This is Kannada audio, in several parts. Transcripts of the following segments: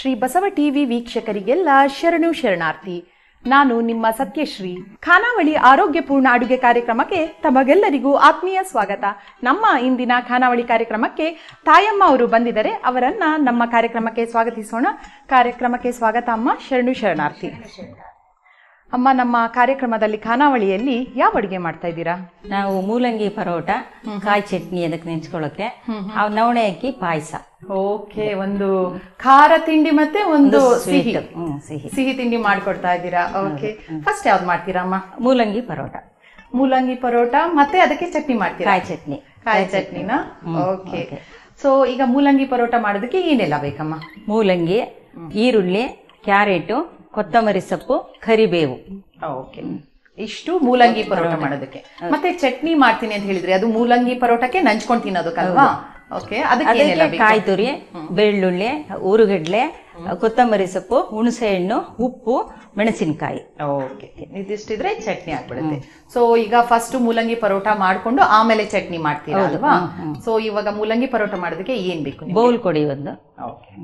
ಶ್ರೀ ಬಸವ ಟಿವಿ ವೀಕ್ಷಕರಿಗೆಲ್ಲ ಶರಣು ಶರಣಾರ್ಥಿ. ನಾನು ನಿಮ್ಮ ಸತ್ಯಶ್ರೀ. ಖಾನಾವಳಿ ಆರೋಗ್ಯಪೂರ್ಣ ಅಡುಗೆ ಕಾರ್ಯಕ್ರಮಕ್ಕೆ ತಮಗೆಲ್ಲರಿಗೂ ಆತ್ಮೀಯ ಸ್ವಾಗತ. ನಮ್ಮ ಇಂದಿನ ಖಾನಾವಳಿ ಕಾರ್ಯಕ್ರಮಕ್ಕೆ ತಾಯಮ್ಮ ಅವರು ಬಂದಿದ್ದಾರೆ. ಅವರನ್ನ ನಮ್ಮ ಕಾರ್ಯಕ್ರಮಕ್ಕೆ ಸ್ವಾಗತಿಸೋಣ. ಕಾರ್ಯಕ್ರಮಕ್ಕೆ ಸ್ವಾಗತ ಅಮ್ಮ. ಶರಣು ಶರಣಾರ್ಥಿ. ಅಮ್ಮ ನಮ್ಮ ಕಾರ್ಯಕ್ರಮದಲ್ಲಿ ಖಾನಾವಳಿಯಲ್ಲಿ ಯಾವ ಅಡುಗೆ ಮಾಡ್ತಾ ಇದ್ದೀರಾ? ನಾವು ಮೂಲಂಗಿ ಪರೋಟ ಕಾಯಿ ಚಟ್ನಿ ಅದಕ್ಕೆ ನೆಂಚ್ಕೊಳ್ಳೋಕೆ. ಅವ್ ನವಣೆ ಅಕ್ಕಿ ಪಾಯಸ. ಓಕೆ ಒಂದು ಖಾರ ತಿಂಡಿ ಮತ್ತೆ ಒಂದು ಸಿಹಿ. ಸಿಹಿ. ಸಿಹಿ ತಿಂಡಿ ಮಾಡ್ಕೊಡ್ತಾ ಇದ್ದೀರಾ? ಓಕೆ. ಫಸ್ಟ್ ಯಾವ್ದು ಮಾಡ್ತೀರಾ ಅಮ್ಮ? ಮೂಲಂಗಿ ಪರೋಟ. ಮೂಲಂಗಿ ಪರೋಟ ಮತ್ತೆ ಅದಕ್ಕೆ ಚಟ್ನಿ ಮಾಡ್ತೀರಾ? ಕಾಯಿ ಚಟ್ನಿ. ಕಾಯಿ ಚಟ್ನಿನ? ಓಕೆ. ಸೊ ಈಗ ಮೂಲಂಗಿ ಪರೋಟ ಮಾಡೋದಕ್ಕೆ ಏನೆಲ್ಲ ಬೇಕಮ್ಮ? ಮೂಲಂಗಿ ಈರುಳ್ಳಿ ಕ್ಯಾರೆಟು ಕೊತ್ತಂಬರಿ ಸೊಪ್ಪು ಕರಿಬೇವು. ಓಕೆ. ಇಷ್ಟು ಮೂಲಂಗಿ ಪರೋಟ ಮಾಡೋದಕ್ಕೆ. ಮತ್ತೆ ಚಟ್ನಿ ಮಾಡ್ತೀನಿ ಅಂತ ಹೇಳಿದ್ರೆ ಅದು ಮೂಲಂಗಿ ಪರೋಟಕ್ಕೆ ನಂಚ್ಕೊಂಡು ತಿನ್ನೋದಕ್ಕಲ್ವಾ? ಓಕೆ ಅದಕ್ಕೆ ಕಾಯಿ ತುರಿ ಬೆಳ್ಳುಳ್ಳಿ ಉರುಗಡ್ಲೆ ಕೊತ್ತಂಬರಿ ಸೊಪ್ಪು ಹುಣಸೆ ಹಣ್ಣು ಉಪ್ಪು ಮೆಣಸಿನಕಾಯಿ. ಓಕೆ ಇದಿಷ್ಟಿದ್ರೆ ಚಟ್ನಿ ಆಗ್ಬಿಡುತ್ತೆ. ಸೊ ಈಗ ಫಸ್ಟ್ ಮೂಲಂಗಿ ಪರೋಟ ಮಾಡ್ಕೊಂಡು ಆಮೇಲೆ ಚಟ್ನಿ ಮಾಡ್ತೀರಾ ಅಲ್ವಾ? ಸೊ ಇವಾಗ ಮೂಲಂಗಿ ಪರೋಟ ಮಾಡೋದಕ್ಕೆ ಏನ್ ಬೇಕು ಬೌಲ್ ಕೊಡಿ ಒಂದು. Okay.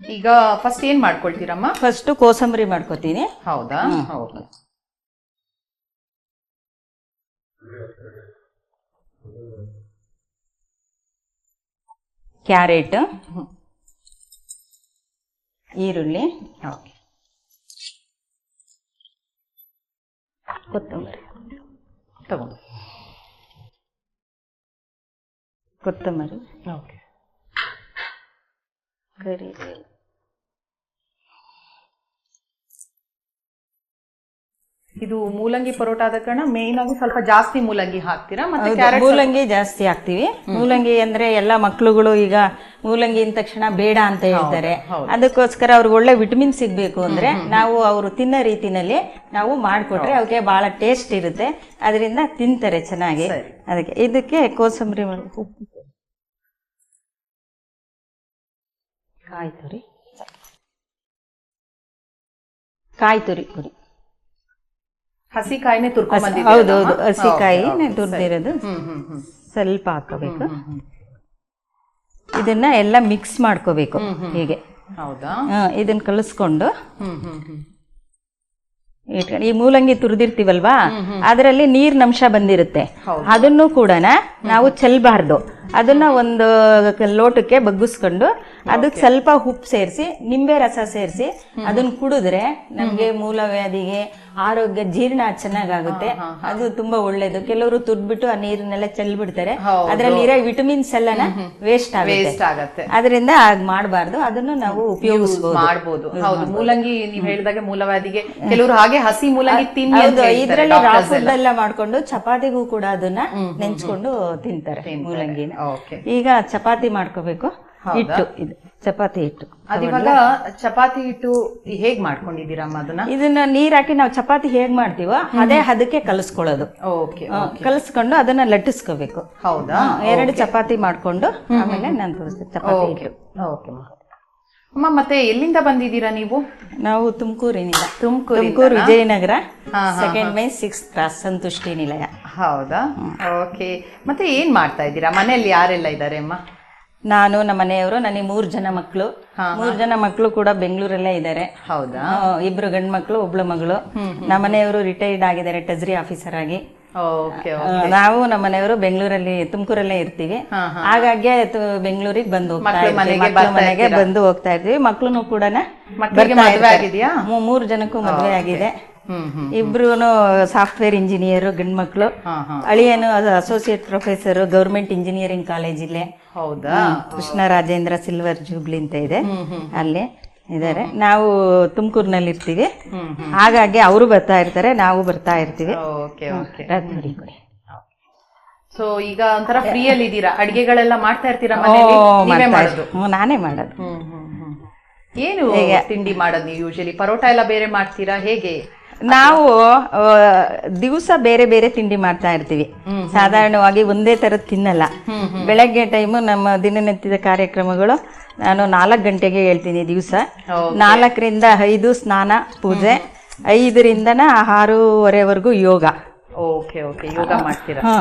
ಈಗ ಫಸ್ಟ್ ಏನ್ ಮಾಡ್ಕೊಳ್ತೀರಮ್ಮ? ಫಸ್ಟ್ ಕೋಸಂಬರಿ ಮಾಡ್ಕೋತೀನಿ. ಹೌದಾ? ಓಕೆ ಕ್ಯಾರೆಟ್ ಈರುಳ್ಳಿ ಕೊತ್ತಂಬರಿ. ತಗೊಂಡು. ಕೊತ್ತಂಬರಿ. ಓಕೆ. ಕರಿಬೇವು ಇದು ಮೂಲಂಗಿ ಪರೋಟ ಆದ ಕಾರಣ ಮೇನ್ ಆಗಿ ಸ್ವಲ್ಪ ಜಾಸ್ತಿ ಮೂಲಂಗಿ ಹಾಕ್ತೀರಾ? ಮತ್ತೆ ಕ್ಯಾರೆಟ್ ಮೂಲಂಗಿ ಜಾಸ್ತಿ ಹಾಕ್ತಿವಿ. ಮೂಲಂಗಿ ಅಂದ್ರೆ ಎಲ್ಲ ಮಕ್ಳುಗಳು ಈಗ ಮೂಲಂಗಿ ಅಂದ ತಕ್ಷಣ ಬೇಡ ಅಂತ ಹೇಳ್ತಾರೆ. ಅದಕ್ಕೋಸ್ಕರ ಅವ್ರಿಗೆ ಒಳ್ಳೆ ವಿಟಮಿನ್ ಸಿಗ್ಬೇಕು ಅಂದ್ರೆ ನಾವು ಅವರು ತಿನ್ನೋ ರೀತಿನಲ್ಲಿ ನಾವು ಮಾಡಿಕೊಟ್ರೆ ಅವಕ್ಕೆ ಬಹಳ ಟೇಸ್ಟ್ ಇರುತ್ತೆ. ಅದರಿಂದ ತಿಂತಾರೆ ಚೆನ್ನಾಗಿ. ಅದಕ್ಕೆ ಇದಕ್ಕೆ ಕೋಸಂಬರಿ ಮಾಡಿ. ಉಪ್ಪು ಕಾಯಿ ತುರಿ ಕಾಯಿ ತುರಿ ಕುರಿ. ಹಸಿ ಕಾಯಿನೇ ತುರ್ಕೊಂಡು ಹೌದು ಹೌದು. ಕಾಯಿನೇ ತುರ್ದಿರೋದು ಸ್ವಲ್ಪ ಹಾಕೋಬೇಕು ಇದನ್ನ ಎಲ್ಲ ಮಿಕ್ಸ್ ಮಾಡ್ಕೋಬೇಕು ಹೀಗೆ. ಹೌದಾ? ಇದನ್ನ ಕಲಿಸ್ಕೊಂಡು ಈ ಮೂಲಂಗಿ ತುರಿದಿರ್ತೀವಲ್ವಾ? ಅದರಲ್ಲಿ ನೀರಿನಂಶ ಬಂದಿರುತ್ತೆ. ಅದನ್ನು ಕೂಡ ನಾವು ಚೆಲ್ಬಾರ್ದು. ಅದನ್ನ ಒಂದು ಲೋಟಕ್ಕೆ ಬಗ್ಗಿಸ್ಕೊಂಡು ಅದಕ್ಕೆ ಸ್ವಲ್ಪ ಉಪ್ಪು ಸೇರಿಸಿ ನಿಂಬೆ ರಸ ಸೇರಿಸಿ ಅದನ್ನ ಕುಡಿದ್ರೆ ನಮ್ಗೆ ಮೂಲವ್ಯಾಧಿಗೆ ಆರೋಗ್ಯ ಜೀರ್ಣ ಚೆನ್ನಾಗಾಗುತ್ತೆ. ಅದು ತುಂಬಾ ಒಳ್ಳೇದು. ಕೆಲವರು ತುರ್ಬಿಟ್ಟು ಆ ನೀರನ್ನೆಲ್ಲ ಚೆಲ್ಬಿಡ್ತಾರೆ. ಅದ್ರಲ್ಲಿ ಇರೋ ವಿಟಮಿನ್ಸ್ ಎಲ್ಲನ ವೇಸ್ಟ್ ಆಗುತ್ತೆ. ಅದರಿಂದ ಮಾಡಬಾರ್ದು. ಅದನ್ನು ನಾವು ಉಪಯೋಗಿಸಬಹುದು ಮಾಡಬಹುದು ಹೌದು. ಮೂಲಂಗಿ ನೀವು ಹೇಳಿದಾಗ ಮೂಲವ್ಯಾಧಿಗೆ ಕೆಲವರು ಹಾಗೆ ಹಸಿ ಮೂಲಂಗಿ ತಿನ್ನಿ ಇದರಲ್ಲಿ ರಾ ಫುಡ್ ಎಲ್ಲ. ಮಾಡ್ಕೊಂಡು ಚಪಾತಿಗೂ ಕೂಡ ಅದನ್ನ ನೆಂಚ್ಕೊಂಡು ತಿಂತಾರೆ. ಮೂಲಂಗಿನ. ಈಗ ಚಪಾತಿ ಮಾಡ್ಕೋಬೇಕು. ಹಿಟ್ಟು ಇದು ಚಪಾತಿ ಹಿಟ್ಟು. ಅದಿವಾಗ ಚಪಾತಿ ಹಿಟ್ಟು ಹೇಗ್ ಮಾಡ್ಕೊಂಡಿದ್ದೀರಮ್ಮ ಅದನ್ನ? ಇದನ್ನ ನೀರ್ ಹಾಕಿ ನಾವು ಚಪಾತಿ ಹೇಗ್ ಮಾಡ್ತೀವೋ ಅದೇ ಹದಕ್ಕೆ ಕಲಸ್ಕೊಳ್ಳೋದು. ಕಲಿಸ್ಕೊಂಡು ಅದನ್ನ ಲಟ್ಟಿಸ್ಕೋಬೇಕು. ಹೌದಾ? ಎರಡು ಚಪಾತಿ ಮಾಡ್ಕೊಂಡು ಆಮೇಲೆ ನಾನು ತೋರಿಸ್ತೀನಿ ಚಪಾತಿ ಓಕೆ ಹಿಟ್ಟು. ಓಕೆ ಅಮ್ಮ ಮತ್ತೆ ಎಲ್ಲಿಂದ ಬಂದಿದ್ದೀರಾ ನೀವು? ನಾವು ತುಮಕೂರಿನಿಂದ. Tumakuru Tumakuru Vijayanagar second main six cross Santushti Nilaya. ಹೌದಾ? ಓಕೆ. ಮತ್ತೆ ಏನ್ ಮಾಡ್ತಾ ಇದ್ದೀರಾ? ಮನೆಯಲ್ಲಿ ಯಾರೆಲ್ಲ ಇದ್ದಾರೆ ಅಮ್ಮ? ನಾನು ನಮ್ಮ ಮನೆಯವರು ನನಗೆ ಮೂರು ಜನ ಮಕ್ಕಳು. ಮೂರು ಜನ ಮಕ್ಕಳು ಕೂಡ ಬೆಂಗಳೂರಲ್ಲೇ ಇದ್ದಾರೆ. ಹೌದಾ? ಇಬ್ರು ಗಂಡು ಮಕ್ಕಳು ಒಬ್ಳು ಮಗಳು. ನಮ್ಮ ಮನೆಯವರು ರಿಟೈರ್ಡ್ ಆಗಿದ್ದಾರೆ ಟ್ರೆಜರಿ ಆಫೀಸರ್ ಆಗಿ. ನಾವು ನಮ್ಮ ಮನೆಯವರು ಬೆಂಗಳೂರಲ್ಲಿ ತುಮಕೂರಲ್ಲೇ ಇರ್ತೀವಿ. ಹಾಗಾಗಿ ಬೆಂಗಳೂರಿಗೆ ಬಂದು. ಮನೆಗೆ ಬಂದು ಹೋಗ್ತಾ ಇರ್ತೀವಿ ಮಕ್ಕಳು ಕೂಡ ಮೂರು ಜನಕ್ಕೂ ಮದುವೆ ಆಗಿದೆ. ಇಬ್ರು ಸಾಫ್ಟ್ವೇರ್ ಇಂಜಿನಿಯರ್ ಗಂಡ್ ಮಕ್ಳು ಅಳಿಯನು associate professor government engineering college ಇಲ್ಲೇ. ಹೌದಾ? ಕೃಷ್ಣ ರಾಜೇಂದ್ರ ಸಿಲ್ವರ್ ಜೂಬ್ಲಿ ಅಂತ ಇದೆ. ಅಲ್ಲಿ. ಇದ್ದಾರೆ ನಾವು ತುಮಕೂರಿನಲ್ಲಿ ಇರ್ತೀವಿ ಹಾಗಾಗಿ ಅವರು ಬರ್ತಾ ಇರ್ತಾರೆ ನಾವು ಬರ್ತಾ ಇರ್ತೀವಿ. Okay okay. ಸೊ ಈಗ ಒಂಥರ ಫ್ರೀಯಲ್ಲಿ ಇದ್ದೀರಾ ಅಡಿಗೆಗಳೆಲ್ಲ ಮಾಡ್ತಾ ಇರ್ತೀರಾ ಮನೆಯಲ್ಲಿ? ನೀವೇ ಮಾಡೋದು? ಹ್ಮ್, ನಾನೇ ಮಾಡೋದು. ಹ್ಮ್ ಹ್ಮ್ ಹ್ಮ್. ಏನು ತಿಂಡಿ ಮಾಡೋದು ನೀವು ಯೂಶಲಿ ಪರೋಟ ಎಲ್ಲ ಬೇರೆ ಮಾಡ್ತೀರಾ? ಹೇಗೆ? ನಾವು ದಿವಸ ಬೇರೆ ಬೇರೆ ತಿಂಡಿ ಮಾಡ್ತಾ ಇರ್ತೀವಿ. ಸಾಧಾರಣವಾಗಿ ಒಂದೇ ತರ ತಿನ್ನಲ್ಲ. ಬೆಳಗ್ಗೆ ಟೈಮು ನಮ್ಮ ದಿನನಿತ್ಯದ ಕಾರ್ಯಕ್ರಮಗಳು ನಾನು ನಾಲ್ಕು ಗಂಟೆಗೆ ಹೇಳ್ತೀನಿ ದಿವಸ. ನಾಲ್ಕರಿಂದ ಐದು ಸ್ನಾನ ಪೂಜೆ. ಐದರಿಂದನ ಆರೂವರೆವರೆಗೂ ಯೋಗ. ಓಕೆ ಓಕೆ ಯೋಗ ಮಾಡ್ತೀರಾ? ಹಾ.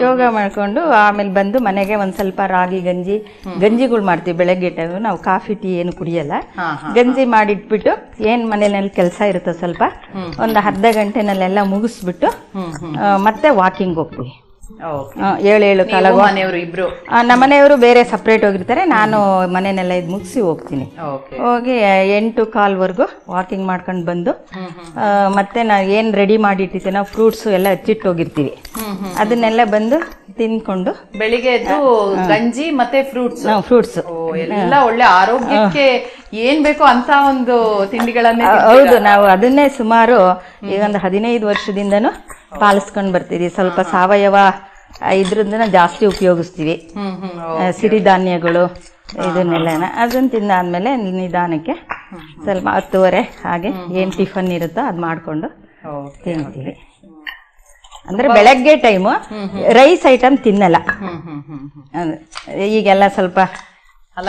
ಯೋಗ ಮಾಡ್ಕೊಂಡು ಆಮೇಲೆ ಬಂದು ಮನೆಗೆ ಒಂದ್ ಸ್ವಲ್ಪ ರಾಗಿ ಗಂಜಿ ಗಂಜಿಗಳು ಮಾಡ್ತೀವಿ ಬೆಳಗ್ಗೆ ಟೈಮ್ ನಾವು ಕಾಫಿ ಟೀ ಏನು ಕುಡಿಯಲ್ಲ. ಗಂಜಿ ಮಾಡಿಟ್ಬಿಟ್ಟು ಏನ್ ಮನೆಯಲ್ಲಿ ಕೆಲಸ ಇರುತ್ತೋ ಸ್ವಲ್ಪ ಒಂದು ಅರ್ಧ ಗಂಟೆನಲ್ಲೆಲ್ಲ ಮುಗಿಸ್ಬಿಟ್ಟು ಮತ್ತೆ ವಾಕಿಂಗ್ ಹೋಗ್ತೀವಿ. ಏಳು ಏಳು ಕಾಲ ನೀವು ಮನೆಯವರು ಇಬ್ರು. ನಮ್ಮ ಮನೆಯವರು ಬೇರೆ ಸಪ್ರೇಟ್ ಹೋಗಿರ್ತಾರೆ. ನಾನು ಮನೆನೆಲ್ಲ ಇದು ಮುಗಿಸಿ ಹೋಗ್ತೀನಿ. ಹೋಗಿ ಎಂಟು ಕಾಲ್ವರೆಗೂ ವಾಕಿಂಗ್ ಮಾಡ್ಕೊಂಡು ಬಂದು ಮತ್ತೆ ನಾವು ಏನು ರೆಡಿ ಮಾಡಿಟ್ಟಿರ್ತೀವಿ ಫ್ರೂಟ್ಸು ಎಲ್ಲ ಹಚ್ಚಿಟ್ಟು ಹೋಗಿರ್ತೀವಿ. ಅದನ್ನೆಲ್ಲ ಬಂದು ತಿನ್ಕೊಂಡು ಬೆಳಿಗ್ಗೆ ಎದ್ದು ಗಂಜಿ ಮತ್ತೆ ಫ್ರೂಟ್ಸ್ ಫ್ರೂಟ್ಸ್ ಎಲ್ಲ ಒಳ್ಳೆ ಆರೋಗ್ಯಕ್ಕೆ ಏನ್ ಬೇಕೋ ಅಂತ ಒಂದು ತಿಂಡಿಗಳನ್ನ ಹೌದು ನಾವು ಅದನ್ನೇ ಸುಮಾರು ಈಗ ಒಂದು ಹದಿನೈದು ವರ್ಷದಿಂದನೂ ಪಾಲಿಸ್ಕೊಂಡು ಬರ್ತೀವಿ ಸ್ವಲ್ಪ ಸಾವಯವ ಇದ್ರಿಂದ ಜಾಸ್ತಿ ಉಪಯೋಗಿಸ್ತೀವಿ. ಸಿರಿಧಾನ್ಯಗಳು ಇದನ್ನೆಲ್ಲ ಅದನ್ನ ತಿಂದಾದ್ಮೇಲೆ ನಿಧಾನಕ್ಕೆ ಸ್ವಲ್ಪ ಹತ್ತುವರೆ ಹಾಗೆ ಏನು ಟಿಫನ್ ಇರುತ್ತೋ ಅದು ಮಾಡಿಕೊಂಡು ತಿಂತೀವಿ. ಅಂದ್ರೆ ಬೆಳಗ್ಗೆ ಟೈಮು ರೈಸ್ ಐಟಮ್ ತಿನ್ನಲ್ಲ. ಈಗೆಲ್ಲ ಸ್ವಲ್ಪ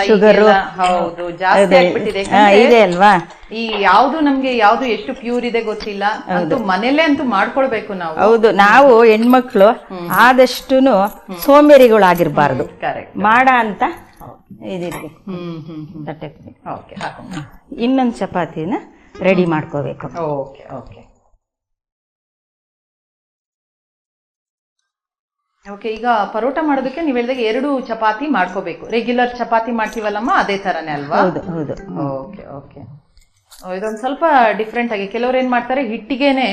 ಶುಗರು ಹೌದು ಜಾಸ್ತಿ ಆಗ್ಬಿಟ್ಟಿದೆ. ಇದೆ ಅಲ್ವಾ? ಈ ಯಾವ್ದು ನಮ್ಗೆ ಯಾವ್ದು ಎಷ್ಟು ಪ್ಯೂರ್ ಇದೆ ಗೊತ್ತಿಲ್ಲ. ಅಂತ ಮನೇಲೆ ಅಂತೂ ಮಾಡ್ಕೊಳ್ಬೇಕು ನಾವು. ಹೌದು ನಾವು ಹೆಣ್ಮಕ್ಳು ಆದಷ್ಟುನು ಸೋಮೇರಿಗಳು ಆಗಿರ್ಬಾರ್ದು ಮಾಡ ಅಂತ ಇದಿರ್ಬೇಕು ಇನ್ನೊಂದು ಚಪಾತಿನ ರೆಡಿ ಮಾಡ್ಕೋಬೇಕು. Okay okay. ಓಕೆ ಈಗ ಪರೋಟ ಮಾಡೋದಕ್ಕೆ ನೀವು ಹೇಳಿದಾಗ ಎರಡು ಚಪಾತಿ ಮಾಡ್ಕೋಬೇಕು. ರೆಗ್ಯುಲರ್ ಚಪಾತಿ ಮಾಡ್ತೀವಲ್ಲಮ್ಮ ಅದೇ ತರನೇ ಅಲ್ವಾ? ಹೌದು ಹೌದು. Okay okay. ಇದೊಂದು ಸ್ವಲ್ಪ ಡಿಫ್ರೆಂಟ್ ಆಗಿ ಕೆಲವರು ಏನ್ ಮಾಡ್ತಾರೆ ಹಿಟ್ಟಿಗೆನೆ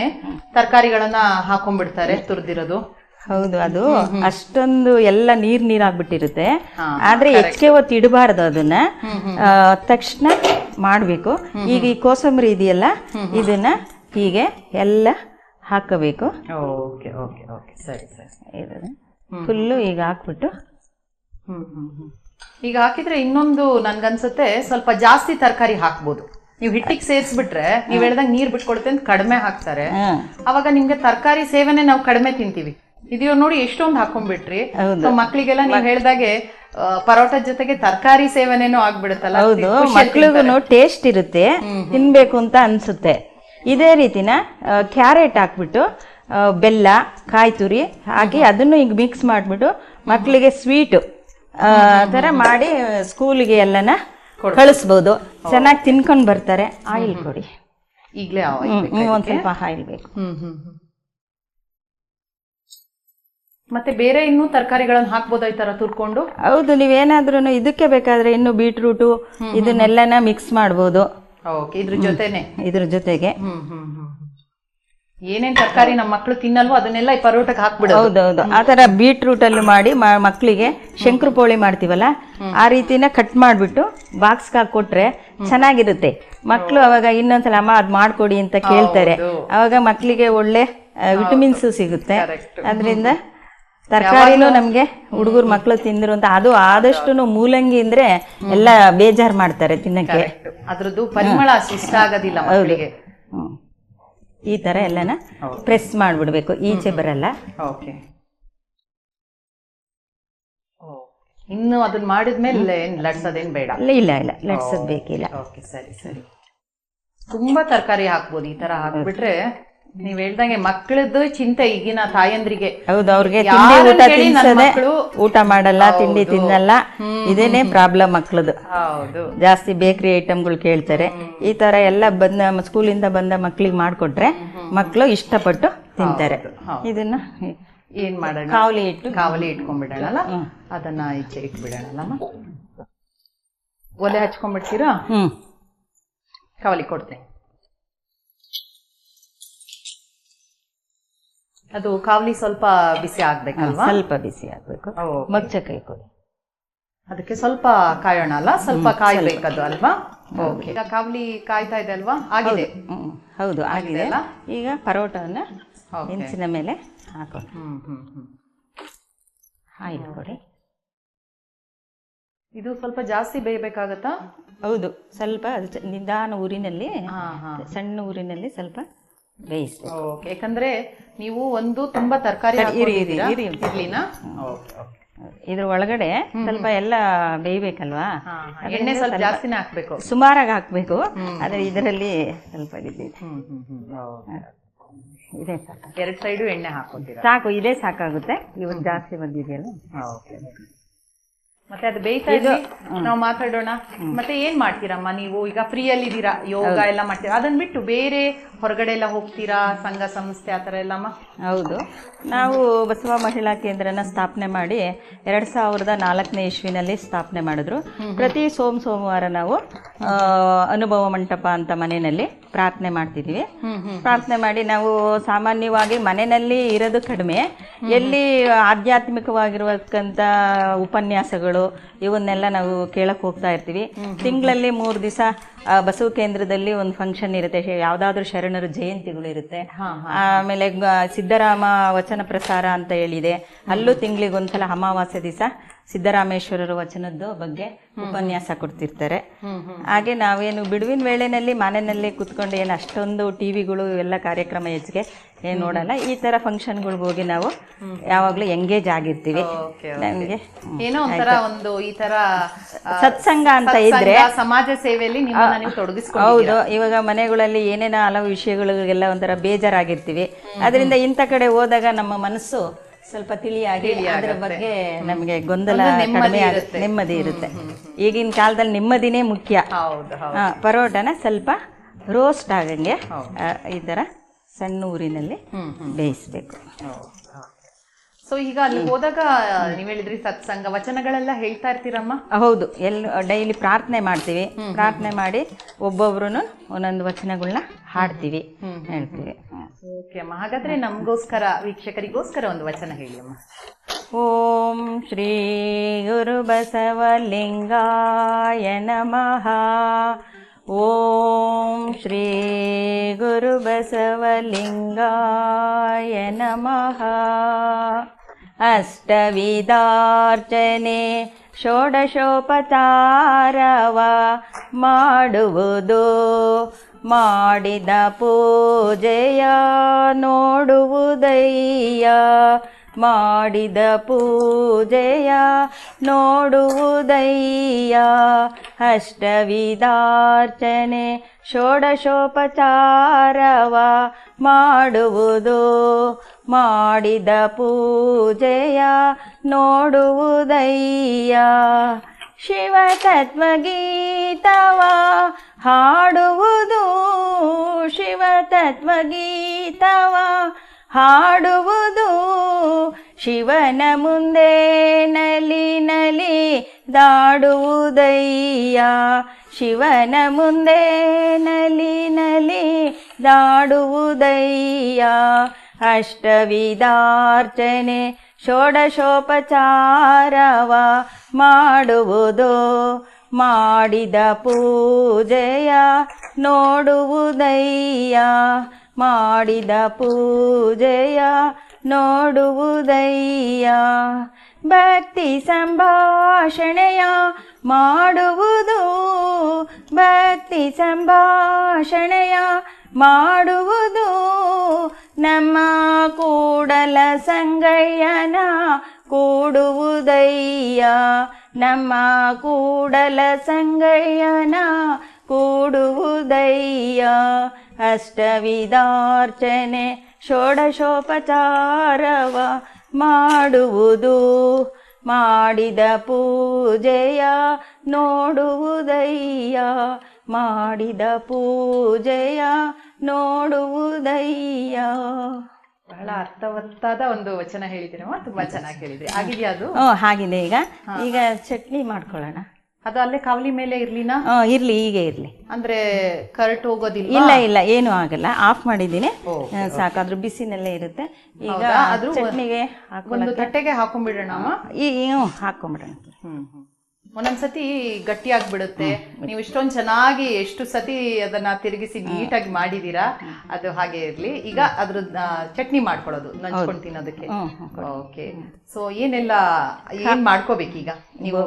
ತರಕಾರಿಗಳನ್ನ ಹಾಕೊಂಡ್ಬಿಡ್ತಾರೆ ತುರ್ದಿರೋದು. ಹೌದು ಅದು ಅಷ್ಟೊಂದು ಎಲ್ಲ ನೀರ್ ನೀರ್ ಆಗ್ಬಿಟ್ಟಿರುತ್ತೆ ಆದ್ರೆ ಹೆಚ್ಚಿಗೆ ಹೊತ್ತು ಇಡಬಾರ್ದು ಅದನ್ನ. ತಕ್ಷಣ ಮಾಡ್ಬೇಕು. ಈಗ ಈ ಕೋಸಂಬರಿ ಇದೆಯಲ್ಲ ಇದನ್ನ ಹೀಗೆ ಎಲ್ಲ ಹಾಕಬೇಕು. Okay okay okay. ಸರಿ ಸರಿ. ಇದನ್ನ ಫುಲ್ಲು ಈಗ ಹಾಕ್ಬಿಟ್ಟು. ಈಗ ಹಾಕಿದ್ರೆ ಇನ್ನೊಂದು ನನ್ಗನ್ಸುತ್ತೆ ಸ್ವಲ್ಪ ಜಾಸ್ತಿ ತರಕಾರಿ ಹಾಕ್ಬೋದು. ನೀವು ಹಿಟ್ಟಿಗೆ ಸೇರಿಸ್ಬಿಟ್ರೆ ನೀವು ಹೇಳ್ದಂಗೆ ನೀರ್ ಬಿಟ್ಕೊಡುತ್ತೆ ಅಂತ ಕಡಿಮೆ ಹಾಕ್ತಾರೆ. ಅವಾಗ ನಿಮ್ಗೆ ತರಕಾರಿ ಸೇವನೆ ನಾವು ಕಡಿಮೆ ತಿಂತೀವಿ. ಇದೀವ್ ನೋಡಿ ಎಷ್ಟೊಂದು ಹಾಕೊಂಡ್ಬಿಟ್ರಿ. ಮಕ್ಳಿಗೆಲ್ಲ ನೀವ್ ಹೇಳ್ದಾಗೆ ಪರೋಟ ಜೊತೆಗೆ ತರಕಾರಿ ಸೇವನೆನೂ ಆಗ್ಬಿಡುತ್ತಲ್ಲ. ಹೌದು. ಮಕ್ಳಿಗೂ ಟೇಸ್ಟ್ ಇರುತ್ತೆ. ತಿನ್ಬೇಕು ಅಂತ ಅನ್ಸುತ್ತೆ. ಇದೇ ರೀತಿನ ಕ್ಯಾರೆಟ್ ಹಾಕ್ಬಿಟ್ಟು ಬೆಲ್ಲ ಕಾಯಿ ತುರಿ ಹಾಕಿ ಅದನ್ನು ಈಗ ಮಿಕ್ಸ್ ಮಾಡಿಬಿಟ್ಟು ಮಕ್ಕಳಿಗೆ ಸ್ವೀಟು ಥರ ಮಾಡಿ ಸ್ಕೂಲಿಗೆ ಎಲ್ಲನ ಕಳಿಸ್ಬೋದು. ಚೆನ್ನಾಗಿ ತಿನ್ಕೊಂಡು ಬರ್ತಾರೆ. ಆಯಿಲ್ ಕೊಡಿ. ಈಗಲೇ ಒಂದು ಸ್ವಲ್ಪ ಆಯಿಲ್ ಬೇಕು. ಮತ್ತೆ ಬೇರೆ ಇನ್ನೂ ತರಕಾರಿಗಳನ್ನು ಹಾಕ್ಬೋದಾ ಈ ತರ ತುರ್ಕೊಂಡು? ಹೌದು ನೀವೇನಾದ್ರೂ ಇದಕ್ಕೆ ಬೇಕಾದ್ರೆ ಇನ್ನು ಬೀಟ್ರೂಟು ಇದನ್ನೆಲ್ಲನ ಮಿಕ್ಸ್ ಮಾಡ್ಬೋದು. ಓಕೆ ಇದ್ರ ಜೊತೆನೆ. ಇದ್ರ ಜೊತೆಗೆ. ಏನೇನ್ ತರಕಾರಿ ನಮ್ಮ ಮಕ್ಕಳು ತಿನ್ನಲ್ವೋ ಅದನ್ನೆಲ್ಲ ಈ ಪರೋಟಕ್ಕೆ ಹಾಕ್ಬಿಡು ಹೌದೌದು ಆ ಥರ ಬೀಟ್ರೂಟ್ ಅಲ್ಲಿ ಮಾಡಿ ಮಕ್ಕಳಿಗೆ ಶಂಕರ ಪೋಳಿ ಮಾಡ್ತೀವಲ್ಲ ಆ ರೀತಿನ ಕಟ್ ಮಾಡಿಬಿಟ್ಟು ಬಾಕ್ಸ್ ಹಾಕಿ ಕೊಟ್ರೆ ಚೆನ್ನಾಗಿರುತ್ತೆ. ಮಕ್ಕಳು ಅವಾಗ ಇನ್ನೊಂದ್ಸಲ ಅಮ್ಮ ಅದ್ ಮಾಡ್ಕೊಡಿ ಅಂತ ಕೇಳ್ತಾರೆ. ಅವಾಗ ಮಕ್ಕಳಿಗೆ ಒಳ್ಳೆ ವಿಟಮಿನ್ಸ್ ಸಿಗುತ್ತೆ. ಅದರಿಂದ ತರಕಾರಿನೂ ನಮ್ಗೆ ಹುಡುಗರು ಮಕ್ಕಳು ತಿಂದ್ರು ಅಂತ ಅದು ಆದಷ್ಟು ಮೂಲಂಗಿ ಅಂದ್ರೆ ಎಲ್ಲ ಬೇಜಾರ್ ಮಾಡ್ತಾರೆ ತಿನ್ನಕ್ಕೆ. ಅದ್ರದ್ದು ಪರಿಮಳ ಅಷ್ಟು ಇಷ್ಟ ಆಗೋದಿಲ್ಲ ಮಕ್ಕಳಿಗೆ. ಈ ತರ ಎಲ್ಲನ ಪ್ರೆಸ್ ಮಾಡ್ಬಿಡ್ಬೇಕು. ಈಚೆ ಬರಲ್ಲ. ಓಕೆ. ಇನ್ನು ಅದನ್ನ ಮಾಡಿದ್ಮೇಲೆ ಲಟ್ಸೋದೇನು ಬೇಡ? ಇಲ್ಲ ಇಲ್ಲ ಇಲ್ಲ. ಲಟ್ಸೋದ್ ಬೇಕಿಲ್ಲ. ಓಕೆ ಸರಿ ಸರಿ. ತುಂಬಾ ತರಕಾರಿ ಹಾಕ್ಬೋದು ಈ ತರ ಹಾಕ್ಬಿಟ್ರೆ ನೀವ್ ಹೇಳ್ದಂಗೆ ಮಕ್ಕಳದ್ದು ಚಿಂತೆ ಈಗಿನ ತಾಯಂದ್ರಿಗೆ. ಹೌದು ಅವ್ರಿಗೆ ತಿಂಡಿ ಊಟ ತಿನ್ಸದೆ ಊಟ ಮಾಡಲ್ಲ ತಿಂಡಿ ತಿನ್ನಲ್ಲ ಇದೇನೆ ಪ್ರಾಬ್ಲಮ್ ಮಕ್ಕಳದು ಹೌದು. ಜಾಸ್ತಿ ಬೇಕರಿ ಐಟಮ್ಗಳು ಕೇಳ್ತಾರೆ. ಈ ತರ ಎಲ್ಲ ಬಂದ ಸ್ಕೂಲಿಂದ ಬಂದ ಮಕ್ಳಿಗೆ ಮಾಡ್ಕೊಟ್ರೆ ಮಕ್ಕಳು ಇಷ್ಟಪಟ್ಟು ತಿಂತಾರೆ. ಇದನ್ನ ಏನ್ ಮಾಡೋಣ? ಕಾವಲಿ ಇಟ್ಟು ಕಾವಲಿ ಇಟ್ಕೊಂಡ್ಬಿಡೋಣಲ್ಲ? ಅದನ್ನ ಈಚೆ ಇಟ್ಬಿಡೋಣಲ್ಲಮ್ಮ ಒಲೆ ಹಚ್ಕೊಂಡ್ಬಿಡ್ತೀರಾ? ಹ್ಮ್. ಕಾವಲಿ ಕೊಡ್ತೇನೆ. ಅದು ಕಾವಲಿ ಸ್ವಲ್ಪ ಬಿಸಿ ಆಗ್ಬೇಕಲ್ವಾ? ಸ್ವಲ್ಪ ಬಿಸಿ ಆಗ್ಬೇಕು. ಮಗ್ಚಕಾಯಿ ಕೊಡಿ. ಅದಕ್ಕೆ ಸ್ವಲ್ಪ ಕಾಯೋಣ ಅಲ್ಲ? ಸ್ವಲ್ಪ ಕಾಯಬೇಕದು ಅಲ್ವಾ? ಓಕೆ ಈಗ ಕಾವಲಿ ಕಾಯ್ತಾ ಇದೆ ಅಲ್ವಾ? ಆಗಿದೆ. ಹೌದು ಆಗಿದೆ ಅಲ್ಲ? ಈಗ ಪರೋಟವನ್ನು. ಹೆಂಚಿನ ಮೇಲೆ ಹಾಕೋಣ ಹ್ಮ್ ಹ್ಮ್ ಹ್ಮ್. ಆಯಿಲ್ ಕೊಡಿ. ಇದು ಸ್ವಲ್ಪ ಜಾಸ್ತಿ ಬೇಯಬೇಕಾಗತ್ತಾ? ಹೌದು ಸ್ವಲ್ಪ ನಿಧಾನ ಊರಿನಲ್ಲಿ ಸಣ್ಣ ಊರಿನಲ್ಲಿ ಸ್ವಲ್ಪ ಬೇಯಿಸ್ಬೇಕು. ಓಕೆ. ಯಾಕಂದ್ರೆ ನೀವು ಒಂದು ತುಂಬಾ ತರಕಾರಿ ಇರಿ, ಇರಿ, ಇರಿ. ಇರ್ಲಿನಾ ಓಕೆ ಓಕೆ. ಇದ್ರ ಒಳಗಡೆ ಸ್ವಲ್ಪ ಎಲ್ಲ ಬೇಯ್ಬೇಕಲ್ವಾ? ಎಣ್ಣೆ ಸ್ವಲ್ಪ ಜಾಸ್ತಿನೇ ಹಾಕ್ಬೇಕು. ಸುಮಾರಾಗಿ ಹಾಕ್ಬೇಕು. ಆದ್ರೆ ಇದರಲ್ಲಿ ಸ್ವಲ್ಪ ಇದೆ ಓಕೆ ಸಾಕು. ಎರಡು ಸೈಡು ಎಣ್ಣೆ ಹಾಕೋತೀರಾ ಸಾಕು ಇದೇ ಸಾಕಾಗುತ್ತೆ. ಇವತ್ತು ಜಾಸ್ತಿ ಬಂದಿದೆಯಲ್ಲ? ಮತ್ತೆ ಅದು ಬೇಯ್ತಾ ಇದೆ ನಾವು ಮಾತಾಡೋಣ. ಮತ್ತೆ ಏನ್ ಮಾಡ್ತೀರಮ್ಮ ನೀವು? ಈಗ ಫ್ರೀಯಲ್ಲಿ ಇದ್ದೀರಾ ಯೋಗ ಎಲ್ಲ ಮಾಡ್ತೀರಾ? ಅದನ್ನ ಬಿಟ್ಟು ಬೇರೆ ಹೊರಗಡೆ ಎಲ್ಲ ಹೋಗ್ತೀರಾ? ಸಂಘ ಸಂಸ್ಥೆ ಆತರ ಎಲ್ಲಮ್ಮ? ಹೌದು. ನಾವು ಬಸವ ಮಹಿಳಾ ಕೇಂದ್ರನ ಸ್ಥಾಪನೆ ಮಾಡಿ ಎರಡ್ ಸಾವಿರದ ನಾಲ್ಕನೇ ಇಸ್ವಿನಲ್ಲಿ ಸ್ಥಾಪನೆ ಮಾಡಿದ್ರು. ಪ್ರತಿ ಸೋಮ ಸೋಮವಾರ ನಾವು ಆ, ಅನುಭವ ಮಂಟಪ ಅಂತ ಮನೆಯಲ್ಲಿ ಪ್ರಾರ್ಥನೆ ಮಾಡ್ತಿದ್ದೀವಿ. ಪ್ರಾರ್ಥನೆ ಮಾಡಿ ನಾವು ಸಾಮಾನ್ಯವಾಗಿ ಮನೆಯಲ್ಲಿ ಇರೋದು ಕಡಿಮೆ. ಎಲ್ಲಿ ಆಧ್ಯಾತ್ಮಿಕವಾಗಿರುವಂಥ ಉಪನ್ಯಾಸಗಳು ಇವನ್ನೆಲ್ಲ ನಾವು ಕೇಳಕ್ಕೆ ಹೋಗ್ತಾ ಇರ್ತೀವಿ. ತಿಂಗಳಲ್ಲಿ ಮೂರು ದಿವಸ ಬಸವ ಕೇಂದ್ರದಲ್ಲಿ ಒಂದು ಫಂಕ್ಷನ್ ಇರುತ್ತೆ. ಯಾವ್ದಾದ್ರು ಶರಣರ ಜಯಂತಿಗಳು ಇರುತ್ತೆ. ಆಮೇಲೆ ಸಿದ್ದರಾಮ ವಚನ ಪ್ರಸಾರ ಅಂತ ಹೇಳಿದೆ. ಅಲ್ಲೂ ತಿಂಗಳಿಗೆ ಒಂದ್ಸಲ ಅಮಾವಾಸ್ಯೆ ದಿವಸ ಸಿದ್ದರಾಮೇಶ್ವರರ ವಚನದ ಬಗ್ಗೆ ಉಪನ್ಯಾಸ ಕೊಡ್ತಿರ್ತಾರೆ. ಹಾಗೆ ನಾವೇನು ಬಿಡುವಿನ ವೇಳೆನಲ್ಲಿ ಮನೆಯಲ್ಲಿ ಕುತ್ಕೊಂಡು ಏನು ಅಷ್ಟೊಂದು ಟಿವಿಗಳು ಎಲ್ಲ ಕಾರ್ಯಕ್ರಮ ಹೆಚ್ಚಿಗೆ ಏನು ನೋಡಲ್ಲ. ಈ ತರ ಫಂಕ್ಷನ್ಗಳಿಗೆ ಹೋಗಿ ನಾವು ಯಾವಾಗಲೂ ಎಂಗೇಜ್ ಆಗಿರ್ತೀವಿ. ನಮಗೆ ಏನೋ ಒಂಥರ ಒಂದು ಈ ತರ ಸತ್ಸಂಗ ಅಂತ ಇದ್ರೆ ಸಮಾಜ ಸೇವೆಯಲ್ಲಿ ಹೌದು. ಇವಾಗ ಮನೆಗಳಲ್ಲಿ ಏನೇನೋ ಹಲವು ವಿಷಯಗಳಿಗೆಲ್ಲ ಒಂಥರ ಬೇಜಾರಾಗಿರ್ತೀವಿ. ಅದರಿಂದ ಇಂಥ ಕಡೆ ಹೋದಾಗ ನಮ್ಮ ಮನಸ್ಸು ಸ್ವಲ್ಪ ತಿಳಿಯಾಗಿ ಅದರ ಬಗ್ಗೆ ನಮಗೆ ಗೊಂದಲ ಕಡಿಮೆ ಆಗುತ್ತೆ. ನೆಮ್ಮದಿ ಇರುತ್ತೆ. ಈಗಿನ ಕಾಲದಲ್ಲಿ ನೆಮ್ಮದಿನೇ ಮುಖ್ಯ. ಪರೋಟನ ಸ್ವಲ್ಪ ರೋಸ್ಟ್ ಆಗಂಗೆ ಈ ಥರ ಸಣ್ಣ ಊರಿನಲ್ಲಿ ಬೇಯಿಸ್ಬೇಕು. ಸೊ ಈಗ ಅಲ್ಲಿ ಹೋದಾಗ ನೀವ್ ಹೇಳಿದ್ರಿ ಸತ್ಸಂಗ ವಚನಗಳೆಲ್ಲ ಹೇಳ್ತಾ ಇರ್ತೀರಮ್ಮ? ಹೌದು ಎಲ್ ಡೈಲಿ ಪ್ರಾರ್ಥನೆ ಮಾಡ್ತೀವಿ. ಪ್ರಾರ್ಥನೆ ಮಾಡಿ ಒಬ್ಬೊಬ್ರು ಒಂದೊಂದು ವಚನಗಳನ್ನ ಹಾಡ್ತೀವಿ ಹೇಳ್ತೀವಿ. ಓಕೆ ಅಮ್ಮ. ಹಾಗಾದ್ರೆ ನಮಗೋಸ್ಕರ ವೀಕ್ಷಕರಿಗೋಸ್ಕರ ಒಂದು ವಚನ ಹೇಳಿ ಅಮ್ಮ ಓಂ ಶ್ರೀ ಗುರು ಬಸವಲಿಂಗಾಯ ನಮಃ. ಓಂ ಶ್ರೀ ಗುರು ಬಸವಲಿಂಗಾಯ ನಮಃ. ಅಷ್ಟವಿಧಾರ್ಚನೆ ಷೋಡಶೋಪಚಾರವ ಮಾಡುವುದು. ಮಾಡಿದ ಪೂಜೆಯ ನೋಡುವುದಯ್ಯ. ಮಾಡಿದ ಪೂಜೆಯ ನೋಡುವುದಯ್ಯ. ಅಷ್ಟವಿಧಾರ್ಚನೆ ಷೋಡಶೋಪಚಾರವ ಮಾಡುವುದು ಮಾಡಿದ ಪೂಜೆಯ ನೋಡುವುದಯ್ಯ. ಶಿವತತ್ವಗೀತವ ಹಾಡುವುದು ಶಿವತತ್ವಗೀತವ ಹಾಡುವುದು ಶಿವನ ಮುಂದೆ ನಲಿ ನಲಿ ದಾಡುವುದಯ್ಯ. ಶಿವನ ಮುಂದೆ ನಲಿ ನಲಿ ದಾಡುವುದಯ್ಯ ಅಷ್ಟವಿದಾರ್ಚನೆ ಷೋಡಶೋಪಚಾರವ ಮಾಡುವುದು. ಮಾಡಿದ ಪೂಜೆಯ ನೋಡುವುದಯ್ಯ. ಮಾಡಿದ ಪೂಜೆಯ ನೋಡುವುದಯ್ಯ. ಭಕ್ತಿ ಸಂಭಾಷಣೆಯ ಮಾಡುವುದು. ಭಕ್ತಿ ಸಂಭಾಷಣೆಯ ಮಾಡುವುದು. ನಮ್ಮ ಕೂಡಲ ಸಂಗಯ್ಯನ ಕೂಡುವುದಯ್ಯ. ನಮ್ಮ ಕೂಡಲ ಸಂಗಯ್ಯನ ಕೂಡುವುದಯ್ಯ. ಅಷ್ಟವಿದಾರ್ಚನೆ ಷೋಡಶೋಪಚಾರವ ಮಾಡುವುದು ಮಾಡಿದ ಪೂಜೆಯ ನೋಡುವುದಯ್ಯ ಮಾಡಿದ ಪೂಜೆಯ ನೋಡುವುದಯ್ಯ. ಬಹಳ ಅರ್ಥವತ್ತಾದ ಒಂದು ವಚನ ಹೇಳಿದಿರಮ್ಮ ತುಂಬಾ ಚೆನ್ನಾಗಿ ಹೇಳಿದ್ರಿ ಆಗಿದೆಯಾ ಅದು? ಹಾಗಿದೆ ಈಗ. ಈಗ ಚಟ್ನಿ ಮಾಡ್ಕೊಳ್ಳೋಣ. ಅದು ಅಲ್ಲೇ ಕಾವಲಿ ಮೇಲೆ ಇರ್ಲಿನಾ? ಇರ್ಲಿ ಹೀಗೆ ಇರ್ಲಿ. ಅಂದ್ರೆ ಕರೆಕ್ಟ್ ಹೋಗೋದಿಲ್ಲ ಇಲ್ಲ ಇಲ್ಲ ಏನು ಆಗಲ್ಲ. ಆಫ್ ಮಾಡಿದ್ದೀನಿ. ಸಾಕಾದ್ರೂ ಬಿಸಿನಲ್ಲೇ ಇರುತ್ತೆ. ಈಗ ಅದ್ರ ಚಟ್ನಿಗೆ ಒಂದು ತಟ್ಟೆಗೆ ಹಾಕೊಂಡ್ಬಿಡೋಣ ಈ ಹ್ಮ್. ಒಂದೊಂದ್ಸತಿ ಗಟ್ಟಿ ಆಗ್ಬಿಡುತ್ತೆ. ನೀವು ಇಷ್ಟೊಂದ್ ಚೆನ್ನಾಗಿ ಎಷ್ಟು ಸತಿ ಅದನ್ನ ತಿರುಗಿಸಿ ನೀಟಾಗಿ ಮಾಡಿದೀರಾ ಅದು ಹಾಗೆ ಇರ್ಲಿ. ಈಗ ಅದ್ರ ಚಟ್ನಿ ಮಾಡ್ಕೊಳ್ಳೋದು ನಂಚ್ಕೊಂಡು ತಿನ್ನೋದಕ್ಕೆ. ಓಕೆ. ಸೊ ಏನೆಲ್ಲ ಏನ್ ಈಗ ನೀವು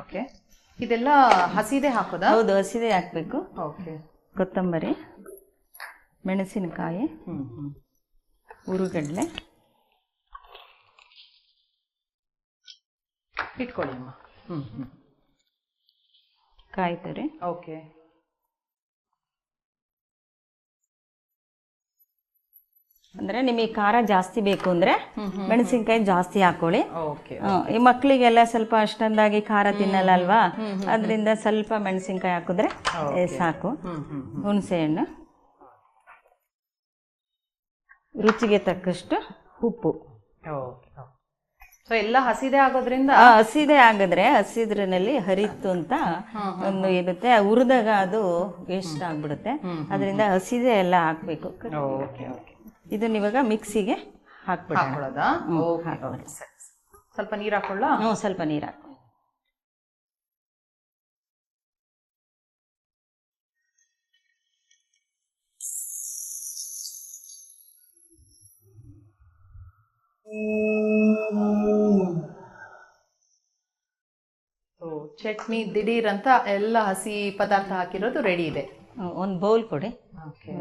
ಓಕೆ. ಇದೆಲ್ಲ ಹಸಿದೆ ಹಾಕೋದಾ? ಹೌದು ಹಸಿದೆ ಹಾಕ್ಬೇಕು. ಓಕೆ. ಕೊತ್ತಂಬರಿ ಮೆಣಸಿನಕಾಯಿ ಉರುಗಡ್ಲೆ. ಇಟ್ಕೊಳ್ಳಿ ಅಮ್ಮ. ಹ್ಮ್ ಹ್ಮ್. ಕಾಯಿ ತುರಿ ಓಕೆ. ಅಂದ್ರೆ ನಿಮಗೆ ಖಾರ ಜಾಸ್ತಿ ಬೇಕು ಅಂದ್ರೆ ಮೆಣಸಿನ್ಕಾಯಿ ಜಾಸ್ತಿ ಹಾಕೊಳ್ಳಿ. ಓಕೆ ಈ ಮಕ್ಕಳಿಗೆಲ್ಲ ಸ್ವಲ್ಪ ಅಷ್ಟೊಂದಾಗಿ ಖಾರ ತಿನ್ನಲ್ಲ ಅಲ್ವಾ ಅದರಿಂದ ಸ್ವಲ್ಪ ಮೆಣಸಿನ್ಕಾಯಿ ಹಾಕಿದ್ರೆ ಸಾಕು. ಹುಣಸೆ ಹಣ್ಣು. ರುಚಿಗೆ ತಕ್ಕಷ್ಟು ಉಪ್ಪು. ಸೊ ಎಲ್ಲ ಹಸಿದೆ ಆಗೋದ್ರಿಂದ ಆ ಹಸಿದೆ ಆಗಿದ್ರೆ ಹಸಿದ್ರಲ್ಲಿ ಹರಿತು ಅಂತ ಒಂದು ಇರುತ್ತೆ. ಹುರಿದಾಗ ಅದು ವೇಸ್ಟ್ ಆಗ್ಬಿಡುತ್ತೆ. ಅದರಿಂದ ಹಸಿದೆ ಎಲ್ಲ ಹಾಕ್ಬೇಕು. ಓಕೆ ಓಕೆ ಇದನ್ನ ಇವಾಗ ಮಿಕ್ಸಿಗೆ ಓಕೆ ಸ್ವಲ್ಪ ನೀರು ಹಾಕೊಳ್ಳ ಹ್ಞೂ ಸ್ವಲ್ಪ ನೀರು ಹಾಕಿ ಚಟ್ನಿ ದಿಢೀರ್ ಅಂತ ಎಲ್ಲ ಹಸಿ ಪದಾರ್ಥ ಹಾಕಿರೋದು ರೆಡಿ ಇದೆ. ಒಂದು ಬೌಲ್ ಕೊಡಿ. ಓಕೆ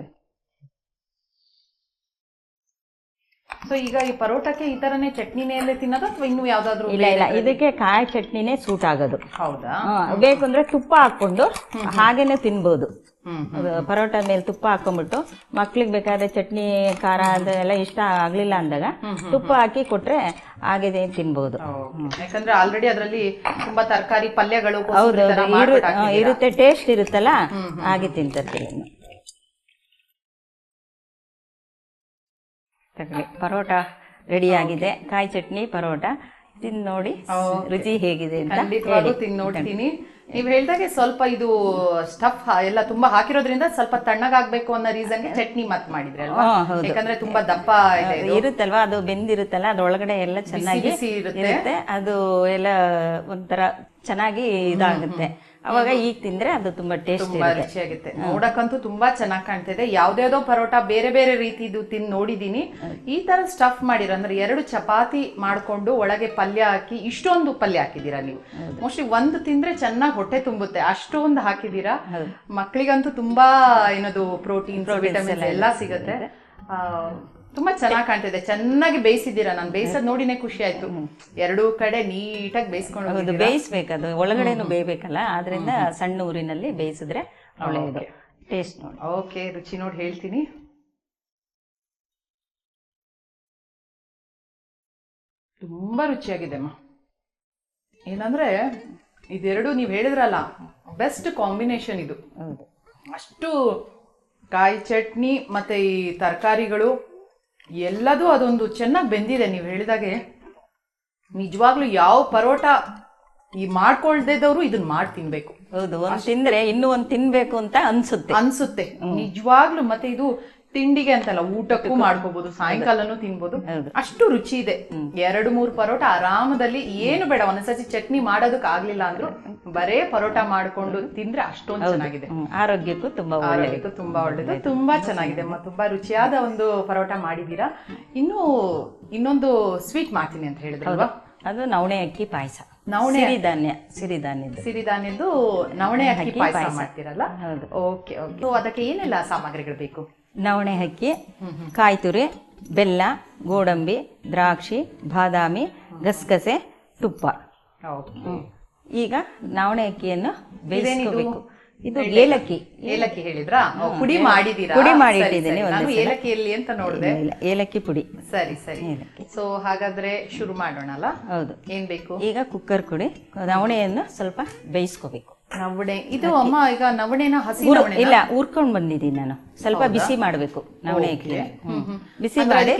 ಸೊ ಈಗ ಈ ಪರೋಟಕ್ಕೆ ಈ ತರನೇ ಚಟ್ನಿನೇ ಅಲ್ಲೇ ತಿನ್ನೋದು ಅಥವಾ ಇನ್ನು ಯಾವ್ದಾದ್ರು ಇಲ್ಲ ಇಲ್ಲ. ಇದಕ್ಕೆ ಕಾಯಿ ಚಟ್ನಿನೇ ಸೂಟ್ ಆಗೋದು. ಹೌದಾ? ಬೇಕು ಅಂದ್ರೆ ತುಪ್ಪ ಹಾಕೊಂಡು ಹಾಗೇನೆ ತಿನ್ಬೋದು. ಹ್ಮ್ ಪರೋಟ ಮೇಲೆ ತುಪ್ಪ ಹಾಕೊಂಡ್ಬಿಟ್ಟು ಮಕ್ಳಿಗೆ ಬೇಕಾದ್ರೆ ಚಟ್ನಿ ಖಾರ ಅದೆಲ್ಲ ಇಷ್ಟ ಆಗ್ಲಿಲ್ಲ ಅಂದಾಗ ತುಪ್ಪ ಹಾಕಿ ಕೊಟ್ರೆ ಆಗಿದೆ ತಿನ್ಬಹುದು ಯಾಕಂದ್ರೆ ಆಲ್ರೆಡಿ ಅದರಲ್ಲಿ ತುಂಬಾ ತರಕಾರಿ ಪಲ್ಯಗಳು. ಇರುತ್ತೆ ಟೇಸ್ಟ್ ಇರುತ್ತಲ್ಲ? ಹಾಗೆ ತಿಂತಿರ್ತೀವಿ ತಗೊಳ್ಳಿ ಪರೋಟ ರೆಡಿ ಆಗಿದೆ. ಕಾಯಿ ಚಟ್ನಿ ಪರೋಟ. ತಿನ್ ನೋಡಿ ರುಚಿ ಹೇಗಿದೆ ಅಂತ ಖಂಡಿತವಾಗೂ ತಿಂದು ನೋಡ್ತೀನಿ. ನೀವ್ ಹೇಳ್ದಾಗೆ ಸ್ವಲ್ಪ ಇದು ಸ್ಟಫ್ ಎಲ್ಲ ತುಂಬಾ ಹಾಕಿರೋದ್ರಿಂದ ಸ್ವಲ್ಪ ತಣ್ಣಗಾಗ್ಬೇಕು ಅನ್ನೋ ರೀಸನ್ ಚಟ್ನಿ ಮತ್ ಮಾಡಿದ್ರೆ ಯಾಕಂದ್ರೆ ತುಂಬಾ ದಪ್ಪ ಇರುತ್ತಲ್ವಾ? ಅದು ಬೆಂದಿರುತ್ತಲ್ಲ ಅದ್ರೊಳಗಡೆ ಎಲ್ಲ ಚೆನ್ನಾಗಿ. ಇರುತ್ತೆ. ಅದು ಎಲ್ಲ ಒಂಥರ ಚೆನ್ನಾಗಿ ಇದಾಗುತ್ತೆ. ಅವಾಗ ಈಗ ತಿಂದ್ರೆ ಅದು ತುಂಬಾ ಟೇಸ್ಟ್ ತುಂಬಾ ರುಚಿಯಾಗುತ್ತೆ. ನೋಡಕ್ಕಂತೂ ತುಂಬಾ ಚೆನ್ನಾಗಿ ಕಾಣ್ತಿದೆ. ಯಾವ್ದ್ಯಾವ್ದೋ ಪರೋಟ ಬೇರೆ ಬೇರೆ ರೀತಿದು ತಿಂದು ನೋಡಿದೀನಿ. ಈ ತರ ಸ್ಟಫ್ ಮಾಡಿರೋ ಅಂದ್ರೆ ಎರಡು ಚಪಾತಿ ಮಾಡ್ಕೊಂಡು ಒಳಗೆ ಪಲ್ಯ ಹಾಕಿ ಇಷ್ಟೊಂದು ಪಲ್ಯ ಹಾಕಿದೀರಾ ನೀವು? ಮೋಸ್ಟ್ಲಿ ಒಂದು ತಿಂದ್ರೆ ಚೆನ್ನಾಗಿ ಹೊಟ್ಟೆ ತುಂಬುತ್ತೆ. ಅಷ್ಟೊಂದು ಹಾಕಿದೀರಾ ಮಕ್ಕಳಿಗಂತೂ ತುಂಬಾ ಏನದು ಪ್ರೋಟೀನ್ ವಿಟಮಿನ್ಸ್ ಎಲ್ಲ ಸಿಗುತ್ತೆ. ಆ, ತುಂಬಾ ಚೆನ್ನಾಗಿ ಕಾಣ್ತಿದೆ. ಚೆನ್ನಾಗಿ ಬೇಯಿಸಿದ್ದೀರಾ? ನಾನು ಬೇಯಿಸೋದು ನೋಡಿನೇ ಖುಷಿ ಆಯ್ತು. ಎರಡೂ ಕಡೆ ನೀಟಾಗಿ ಬೇಯಿಸ್ಕೊಂಡು ಅದು. ಒಳಗಡೆನು ಬೇಯಬೇಕಲ್ಲ? ಆದ್ರಿಂದ ಸಣ್ಣ ಊರಿನಲ್ಲಿ ಬೇಯಿಸಿದ್ರೆ ಒಳ್ಳೆಯದು. ಟೇಸ್ಟ್ ನೋಡಿ. ಓಕೆ ರುಚಿ ನೋಡಿ ಹೇಳ್ತೀನಿ. ತುಂಬಾ ರುಚಿಯಾಗಿದೆ ಅಮ್ಮ. ಏನಂದ್ರೆ ಇದೆರಡು ನೀವು ಹೇಳಿದ್ರಲ್ಲ ಬೆಸ್ಟ್ ಕಾಂಬಿನೇಷನ್ ಇದು. ಅಷ್ಟು ಕಾಯಿ ಚಟ್ನಿ ಮತ್ತೆ ಈ ತರಕಾರಿಗಳು ಎಲ್ಲದೂ ಅದೊಂದು ಚೆನ್ನಾಗಿ ಬೆಂದಿದೆ. ನೀವು ಹೇಳಿದಾಗೆ ನಿಜವಾಗ್ಲೂ ಯಾವ ಪರೋಟ ಈ ಮಾಡ್ಕೊಳ್ದೇದವ್ರು ಇದನ್ನ ಮಾಡಿ ತಿನ್ಬೇಕು. ಹೌದು ಒಂದ್ ತಿಂದ್ರೆ ಇನ್ನೂ ಒಂದ್ ತಿನ್ಬೇಕು ಅಂತ ಅನ್ಸುತ್ತೆ. ಅನ್ಸುತ್ತೆ. ನಿಜವಾಗ್ಲೂ ಮತ್ತೆ ಇದು ತಿಂಡಿಗೆ ಅಂತಲ್ಲ ಊಟಕ್ಕೂ ಮಾಡ್ಕೋಬಹುದು ಸಾಯಂಕಾಲನೂ ತಿನ್ಬೋದು. ಅಷ್ಟು ರುಚಿ ಇದೆ. ಎರಡು ಮೂರು ಪರೋಟ ಆರಾಮದಲ್ಲಿ ಏನು ಬೇಡ. ಒಂದ್ಸತಿ ಚಟ್ನಿ ಮಾಡೋದಕ್ ಆಗ್ಲಿಲ್ಲ ಅಂದ್ರು ಬರೇ ಪರೋಟ ಮಾಡ್ಕೊಂಡು ತಿಂದ್ರೆ ಅಷ್ಟೊಂದು ಚೆನ್ನಾಗಿದೆ. ಆರೋಗ್ಯಕ್ಕೂ ತುಂಬಾ ಆರೋಗ್ಯಕ್ಕೂ ತುಂಬಾ ಒಳ್ಳೇದು. ತುಂಬಾ ಚೆನ್ನಾಗಿದೆ. ತುಂಬಾ ರುಚಿಯಾದ ಒಂದು ಪರೋಟ ಮಾಡಿದೀರಾ ಇನ್ನು ಇನ್ನೊಂದು ಸ್ವೀಟ್ ಮಾಡ್ತೀನಿ ಅಂತ ಹೇಳಿದ್ರಲ್ವಾ? ಅದು ನವಣೆ ಅಕ್ಕಿ ಪಾಯಸ. ನವಣೆ ಸಿರಿಧಾನ್ಯ ಸಿರಿಧಾನ್ಯದ್ದು. ಸಿರಿಧಾನ್ಯದ್ದು ನವಣೆ ಅಕ್ಕಿ ಪಾಯಸ ಮಾಡ್ತೀರಲ್ಲ? Okay okay. ಅದಕ್ಕೆ ಏನೆಲ್ಲ ಸಾಮಗ್ರಿಗಳು ಬೇಕು? ನವಣೆ ಅಕ್ಕಿ ಕಾಯಿ ತುರಿ ಬೆಲ್ಲ ಗೋಡಂಬಿ ದ್ರಾಕ್ಷಿ ಬಾದಾಮಿ ಗಸಗಸೆ ತುಪ್ಪ. ಈಗ ನವಣೆ ಅಕ್ಕಿಯನ್ನು ಬೇಯಿಸ್ಕೋಬೇಕು. ಇದು ಏಲಕ್ಕಿ. ಏಲಕ್ಕಿ ಹೇಳಿದ್ರಾ? ಪುಡಿ ಮಾಡಿದೀರಾ ಪುಡಿ ಮಾಡಿ ಇಟ್ಟಿದ್ದೀನಿ ಒಂದು ಏಲಕ್ಕಿಯಲ್ಲಿ ಅಂತ ನೋಡಿದೆ. ಏಲಕ್ಕಿ ಪುಡಿ. ಸರಿ ಸರಿ. ಏಲಕ್ಕಿ. ಸೊ ಹಾಗಾದ್ರೆ ಶುರು ಮಾಡೋಣಲ್ಲ? ಹೌದು. ಏನ್ ಬೇಕು? ಈಗ ಕುಕ್ಕರ್ ಕೊಡಿ. ನವಣೆಯನ್ನು ಸ್ವಲ್ಪ ಬೇಯಿಸ್ಕೋಬೇಕು. ನವಣೆ. ಇದು ಅಮ್ಮ ಈಗ ನವಣೆನ ಹಸಿ ನವಣೆ ಇಲ್ಲ ಊರ್ಕೊಂಡು ಬಂದಿದ್ದೀನಿ ನಾನು. ಸ್ವಲ್ಪ ಬಿಸಿ ಮಾಡಬೇಕು ನವಣೆ ಅಕ್ಕಿ ಬಿಸಿ ಮಾಡಿ.